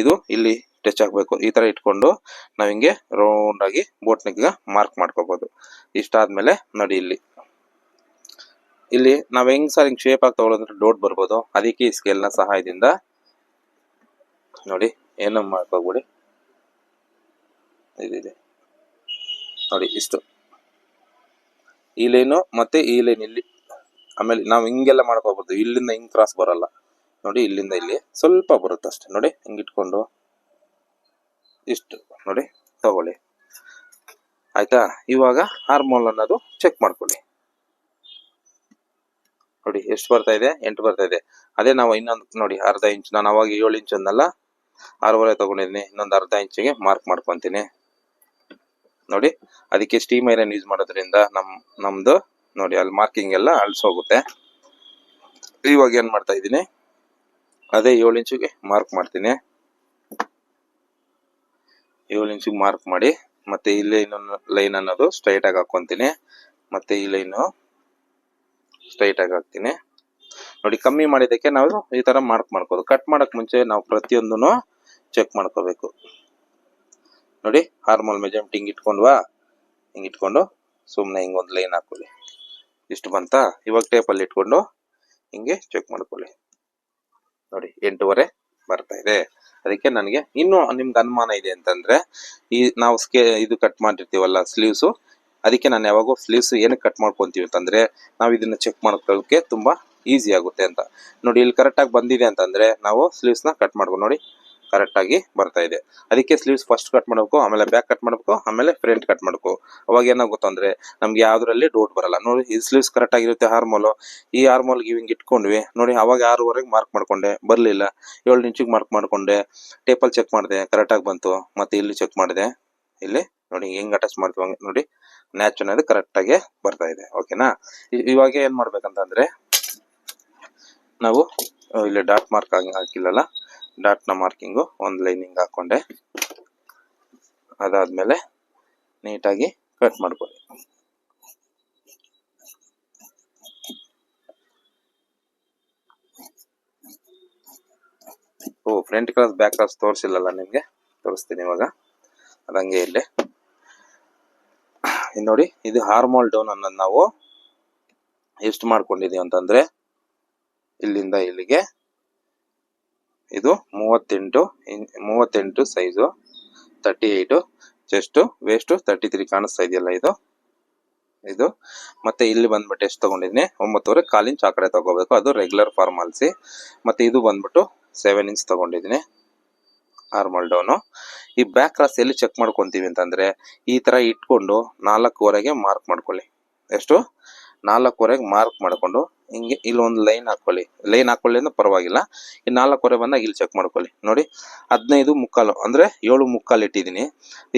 ಇದು ಇಲ್ಲಿ ಟಚ್ ಆಗಬೇಕು. ಈ ತರ ಇಟ್ಕೊಂಡು ನಾವು ಹಿಂಗೆ ರೌಂಡ್ ಆಗಿ ಬೋಟ್ ನೆಕ್ ಮಾರ್ಕ್ ಮಾಡ್ಕೋಬಹುದು ಇಷ್ಟಾದಮೇಲೆ ನೋಡಿ ಇಲ್ಲಿ. ಇಲ್ಲಿ ನಾವು ಹೆಂಗೆ ಸರ್ ಹಿಂಗೆ ಶೇಪ್ ಆಗಿ ತಗೊಳ್ಳೋದ್ರೆ ಡೋಟ್ ಬರ್ಬೋದು. ಅದಕ್ಕೆ ಈ ಸ್ಕೇಲ್ನ ಸಹಾಯದಿಂದ ನೋಡಿ ಏನು ಮಾಡ್ಕೋಬಿಡಿ. ಇದಿದೆ ನೋಡಿ ಇಷ್ಟು. ಈ ಲೈನು ಮತ್ತೆ ಈ ಲೈನ್ ಇಲ್ಲಿ. ಆಮೇಲೆ ನಾವು ಹಿಂಗೆಲ್ಲ ಮಾಡ್ಕೋಬೋದು. ಇಲ್ಲಿಂದ ಹಿಂಗೆ ಕ್ರಾಸ್ ಬರಲ್ಲ. ನೋಡಿ ಇಲ್ಲಿಂದ ಇಲ್ಲಿ ಸ್ವಲ್ಪ ಬರುತ್ತೆ ಅಷ್ಟೇ ನೋಡಿ ಹಿಂಗೆ ಇಟ್ಕೊಂಡು. ಇಷ್ಟು ನೋಡಿ, ತಗೊಳ್ಳಿ. ಆಯ್ತಾ? ಇವಾಗ ಹಾರ್ಮೋಲ್ ಅನ್ನೋದು ಚೆಕ್ ಮಾಡ್ಕೊಳ್ಳಿ. ನೋಡಿ, ಎಷ್ಟು ಬರ್ತಾ ಇದೆ? ಎಂಟು ಬರ್ತಾ ಇದೆ. ಅದೇ ನಾವು ಇನ್ನೊಂದು ನೋಡಿ, ಅರ್ಧ ಇಂಚ್ ನಾನು ಅವಾಗ ಏಳು ಇಂಚ್ ಅಂದಲ್ಲ, ಆರೂವರೆ ತಗೊಂಡಿದ್ದೀನಿ. ಇನ್ನೊಂದು ಅರ್ಧ ಇಂಚಿಗೆ ಮಾರ್ಕ್ ಮಾಡ್ಕೊತೀನಿ. ನೋಡಿ, ಅದಕ್ಕೆ ಸ್ಟೀಮ್ ಐರನ್ ಯೂಸ್ ಮಾಡೋದ್ರಿಂದ ನಮ್, ನಮ್ದು ನೋಡಿ, ಅಲ್ಲಿ ಮಾರ್ಕಿಂಗ್ ಎಲ್ಲ ಅಳಿಸೋಗುತ್ತೆ. ಇವಾಗ ಏನ್ ಮಾಡ್ತಾ ಇದ್ದೀನಿ? ಅದೇ ಏಳು ಇಂಚಿಗೆ ಮಾರ್ಕ್ ಮಾಡ್ತೀನಿ. ಏಳು ಇಂಚಿಗೆ ಮಾರ್ಕ್ ಮಾಡಿ, ಮತ್ತೆ ಇಲ್ಲಿ ಇನ್ನೊಂದು ಲೈನ್ ಅನ್ನೋದು ಸ್ಟ್ರೈಟ್ ಆಗಿ ಹಾಕೊಂತೀನಿ. ಮತ್ತೆ ಈ ಲೈನು ಸ್ಟ್ರೈಟ್ ಆಗಿ ಹಾಕ್ತೀನಿ. ನೋಡಿ, ಕಮ್ಮಿ ಮಾಡಿದ್ದಕ್ಕೆ ನಾವು ಈ ತರ ಮಾರ್ಕ್ ಮಾಡ್ಕೋದು ಕಟ್ ಮಾಡಕ್ ಮುಂಚೆ ನಾವು ಪ್ರತಿಯೊಂದನ್ನು ಚೆಕ್ ಮಾಡ್ಕೋಬೇಕು. ನೋಡಿ ಹಾರ್ಮೋಲ್ ಮೆಜರ್ಮೆಂಟ್ ಹಿಂಗ್ ಇಟ್ಕೊಂಡ್ವಾ? ಹಿಂಗ್ ಇಟ್ಕೊಂಡು ಸುಮ್ಮನೆ ಹಿಂಗೊಂದು ಲೈನ್ ಹಾಕೊಳ್ಳಿ. ಇಷ್ಟು ಬಂತಾ? ಇವಾಗ ಟೇಪಲ್ಲಿ ಇಟ್ಕೊಂಡು ಹಿಂಗೆ ಚೆಕ್ ಮಾಡ್ಕೊಳ್ಳಿ. ನೋಡಿ, ಎಂಟೂವರೆ. ಬರ್ತಾ ಇದೆ. ಅದಕ್ಕೆ ನನಗೆ ಇನ್ನೂ ನಿಮ್ಗೆ ಅನುಮಾನ ಇದೆ ಅಂತಂದ್ರೆ, ಈ ನಾವು ಸ್ಕೇ, ಇದು ಕಟ್ ಮಾಡಿರ್ತೀವಲ್ಲ ಸ್ಲೀವ್ಸು ಅದಕ್ಕೆ ನಾನು ಯಾವಾಗೂ ಸ್ಲೀವ್ಸ್ ಏನಕ್ಕೆ ಕಟ್ ಮಾಡ್ಕೊತೀವಿ ಅಂತಂದ್ರೆ, ನಾವು ಇದನ್ನ ಚೆಕ್ ಮಾಡ್ಕೊಳ್ಳೋಕೆ ತುಂಬಾ ಈಸಿ ಆಗುತ್ತೆ ಅಂತ. ನೋಡಿ, ಇಲ್ಲಿ ಕರೆಕ್ಟ್ ಆಗಿ ಬಂದಿದೆ ಅಂತಂದ್ರೆ, ನಾವು ಸ್ಲೀವ್ಸ್ನ ಕಟ್ ಮಾಡ್ಕೊಂಡು ನೋಡಿ. ಕರೆಕ್ಟ್ ಆಗಿ ಬರ್ತಾ ಇದೆ. ಅದಕ್ಕೆ ಸ್ಲೀವ್ಸ್ ಫಸ್ಟ್ ಕಟ್ ಮಾಡಬೇಕು, ಆಮೇಲೆ ಬ್ಯಾಕ್ ಕಟ್ ಮಾಡಬೇಕು, ಆಮೇಲೆ ಫ್ರಂಟ್ ಕಟ್ ಮಾಡಬೇಕು. ಅವಾಗ ಏನಾಗುತ್ತೆ ಅಂದ್ರೆ ನಮ್ಗೆ ಯಾವ್ದ್ರಲ್ಲಿ ಡೌಟ್ ಬರಲ್ಲ. ನೋಡಿ, ಈ ಸ್ಲೀವ್ಸ್ ಕರೆಕ್ಟ್ ಆಗಿರುತ್ತೆ ಹಾರ್ಮೋಲ್ ಈ ಹಾರ್ಮೋಲ್ ಗಿವಿಂಗ್ ಇಟ್ಕೊಂಡ್ವಿ. ನೋಡಿ, ಅವಾಗ ಆರೂವರೆಗೆ ಮಾರ್ಕ್ ಮಾಡ್ಕೊಂಡೆ. ಬರ್ಲಿಲ್ಲ. ಏಳು ಇಂಚಿಗೆ ಮಾರ್ಕ್ ಮಾಡ್ಕೊಂಡೆ. ಟೇಪಲ್ ಚೆಕ್ ಮಾಡಿದೆ. ಕರೆಕ್ಟ್ ಆಗಿ ಬಂತು. ಮತ್ತೆ ಇಲ್ಲಿ ಚೆಕ್ ಮಾಡಿದೆ. ಇಲ್ಲಿ ನೋಡಿ, ಹೆಂಗ್ ಅಟ್ಯಾಚ್ ಮಾಡ್ತೀವಿ ನೋಡಿ ನ್ಯಾಚ್ ಅನ್ನೋದು ಕರೆಕ್ಟ್ ಆಗಿ ಬರ್ತಾ ಇದೆ. ಓಕೆನಾ ಇವಾಗ ಏನ್ ಮಾಡ್ಬೇಕಂತಂದ್ರೆ, ನಾವು ಇಲ್ಲಿ ಡಾಟ್ ಮಾರ್ಕ್ ಹಾಕಿಲ್ಲಲ್ಲ? ಡಾಟ್ನ ಮಾರ್ಕಿಂಗು ಒಂದು ಲೈನಿಂಗ್ ಹಾಕೊಂಡೆ. ಅದಾದಮೇಲೆ ನೀಟಾಗಿ ಕಟ್ ಮಾಡ್ಕೊಳ್ಳಿ. ಓ, ಫ್ರಂಟ್ ಕ್ರಾಸ್ ಬ್ಯಾಕ್ ಕ್ರಾಸ್ ತೋರಿಸಿಲ್ಲಲ್ಲ ನಿಮಗೆ? ತೋರಿಸ್ತೀನಿ ಇವಾಗ. ಅದಂಗೆ ಇಲ್ಲಿ. ಇದು ನೋಡಿ, ಇದು ಹಾರ್ಮೋಲ್ ಡೌನ್ ಅನ್ನೋದು ನಾವು ಎಷ್ಟು ಮಾಡ್ಕೊಂಡಿದೀವಿ ಅಂತಂದ್ರೆ ಇಲ್ಲಿಂದ ಇಲ್ಲಿಗೆ ಇದು ಮೂವತ್ತೆಂಟು, ಇನ್- ಮೂವತ್ತೆಂಟು size thirty eight chest waist thirty three ಕಾಣಿಸ್ತಾ ಇದೆಯಲ್ಲ ಇದು? ಇದು. ಮತ್ತೆ ಇಲ್ಲಿ ಬಂದ್ಬಿಟ್ಟು ಎಷ್ಟು ತಗೊಂಡಿದ್ದೀನಿ? ಒಂಬತ್ತುವರೆ, ಕಾಲು ಇಂಚ್ ಆ ಕಡೆ ತಗೋಬೇಕು. ಅದು ರೆಗ್ಯುಲರ್ ಫಾರ್ಮಲ್ಸಿ ಮತ್ತೆ ಇದು ಬಂದ್ಬಿಟ್ಟು ಸೆವೆನ್ ಇಂಚ್ ತಗೊಂಡಿದ್ದೀನಿ. ನಾರ್ಮಲ್ ಡೌನು ಈ ಬ್ಯಾಕ್ ಕ್ರಾಸ್ ಎಲ್ಲಿ ಚೆಕ್ ಮಾಡ್ಕೊಂತೀವಿ ಅಂತಂದ್ರೆ, ಈ ತರ ಇಟ್ಕೊಂಡು ನಾಲ್ಕುವರೆಗೆ ಮಾರ್ಕ್ ಮಾಡ್ಕೊಳ್ಳಿ. ಎಷ್ಟು? ನಾಲ್ಕೂವರೆಗೆ ಮಾರ್ಕ್ ಮಾಡ್ಕೊಂಡು ಹಿಂಗೆ ಇಲ್ಲಿ ಒಂದು ಲೈನ್ ಹಾಕೊಳ್ಳಿ. ಲೈನ್ ಹಾಕೊಳ್ಳಿ ಅಂದ್ರೆ ಪರವಾಗಿಲ್ಲ. ಈ ನಾಲ್ಕೂವರೆ ಬಂದಾಗ ಇಲ್ಲಿ ಚೆಕ್ ಮಾಡ್ಕೊಳ್ಳಿ. ನೋಡಿ, ಹದಿನೈದು ಮುಕ್ಕಾಲು, ಅಂದ್ರೆ ಏಳು ಮುಕ್ಕಾಲು ಇಟ್ಟಿದ್ದೀನಿ.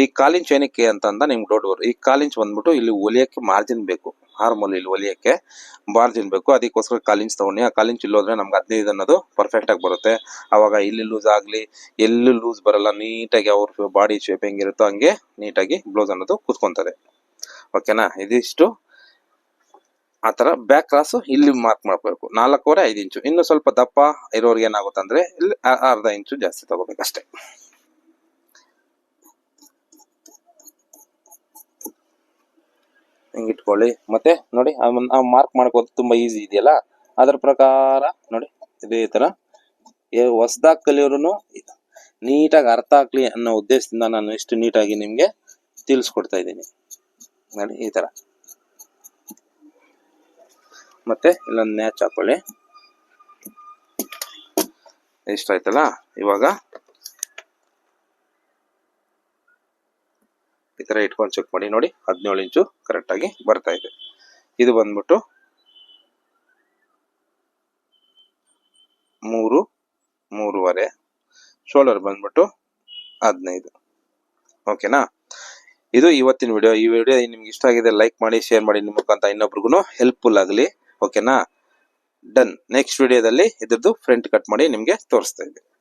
ಈ ಕಾಲಿಂಚ್ ಏನಕ್ಕೆ ಅಂತ ಅಂದ ನಿಮ್ಗೆ ಡೌಟ್ ಈ ಕಾಲಿಂಚ್ ಬಂದ್ಬಿಟ್ಟು ಇಲ್ಲಿ ಒಲಿಯೋಕ್ಕೆ ಮಾರ್ಜಿನ್ ಬೇಕು. ಹಾರ್ಮೋಲ್ ಇಲ್ಲಿ ಒಲಿಯೋಕ್ಕೆ ಮಾರ್ಜಿನ್ ಬೇಕು. ಅದಕ್ಕೋಸ್ಕರ ಕಾಲಿಂಚ್ ತೊಗೊಂಡು. ಆ ಕಾಲಿಂಚ್ ಇಲ್ಲಿ ಹೋದ್ರೆ ನಮ್ಗೆ ಹದಿನೈದು ಅನ್ನೋದು ಪರ್ಫೆಕ್ಟ್ ಆಗಿ ಬರುತ್ತೆ. ಆವಾಗ ಇಲ್ಲಿ ಲೂಸ್ ಆಗಲಿ, ಎಲ್ಲೂ ಲೂಸ್ ಬರಲ್ಲ, ನೀಟಾಗಿ ಅವ್ರ ಬಾಡಿ ಶೇಪ್ ಹೆಂಗಿರುತ್ತೋ ಹಂಗೆ ನೀಟಾಗಿ ಬ್ಲೌಸ್ ಅನ್ನೋದು ಕೂತ್ಕೊತದೆ ಓಕೆನಾ ಇದಿಷ್ಟು. ಆ ತರ ಬ್ಯಾಕ್ ಕ್ರಾಸ್ ಇಲ್ಲಿ ಮಾರ್ಕ್ ಮಾಡ್ಬೇಕು ನಾಲ್ಕೂವರೆ ಐದು ಇಂಚು. ಇನ್ನು ಸ್ವಲ್ಪ ದಪ್ಪ ಇರೋರಿಗೆ ಏನಾಗುತ್ತೆ ಅಂದ್ರೆ ಇಲ್ಲಿ ಅರ್ಧ ಇಂಚು ಜಾಸ್ತಿ ತಗೋಬೇಕಷ್ಟೇ. ಹಿಂಗ್ ಇಟ್ಕೊಳ್ಳಿ. ಮತ್ತೆ ನೋಡಿ ಮಾರ್ಕ್ ಮಾಡ್ಕೋದು ತುಂಬಾ ಈಸಿ ಇದೆಯಲ್ಲ? ಅದರ ಪ್ರಕಾರ ನೋಡಿ, ಇದೇ ತರ ಹೊಸದಾಗಿ ಕಲಿಯೋರು ನೀಟಾಗಿ ಅರ್ಥ ಆಗ್ಲಿ ಅನ್ನೋ ಉದ್ದೇಶದಿಂದ ನಾನು ಇಷ್ಟು ನೀಟಾಗಿ ನಿಮ್ಗೆ ತಿಳಿಸ್ಕೊಡ್ತಾ ಇದ್ದೀನಿ. ನೋಡಿ, ಈ ತರ ಮತ್ತೆ ಇಲ್ಲೊಂದು ಮ್ಯಾಚ್ ಹಾಕೊಳ್ಳಿ. ಇಷ್ಟ ಆಯ್ತಲ್ಲ? ಇವಾಗ ಈ ತರ ಇಟ್ಕೊಂಡು ಚೆಕ್ ಮಾಡಿ ನೋಡಿ. ಹದಿನೇಳು ಇಂಚು ಕರೆಕ್ಟ್ ಆಗಿ ಬರ್ತಾ ಇದೆ. ಇದು ಬಂದ್ಬಿಟ್ಟು ಮೂರು, ಮೂರುವರೆ. ಶೋಲ್ಡರ್ ಬಂದ್ಬಿಟ್ಟು ಹದಿನೈದು. ಓಕೆನಾ ಇದು ಇವತ್ತಿನ ವಿಡಿಯೋ ಈ ವಿಡಿಯೋ ನಿಮ್ಗೆ ಇಷ್ಟ ಆಗಿದೆ ಲೈಕ್ ಮಾಡಿ ಶೇರ್ ಮಾಡಿ. ನಿಮ್ಮ ಮುಖಾಂತರ ಇನ್ನೊಬ್ರಿಗೂ ಹೆಲ್ಪ್ಫುಲ್ ಆಗಲಿ. ಓಕೆನಾ? ಡನ್ ನೆಕ್ಸ್ಟ್ ವಿಡಿಯೋದಲ್ಲಿ ಇದ್ರದ್ದು ಫ್ರಂಟ್ ಕಟ್ ಮಾಡಿ ನಿಮಗೆ ತೋರಿಸ್ತಾ ಇದ್ದೆ.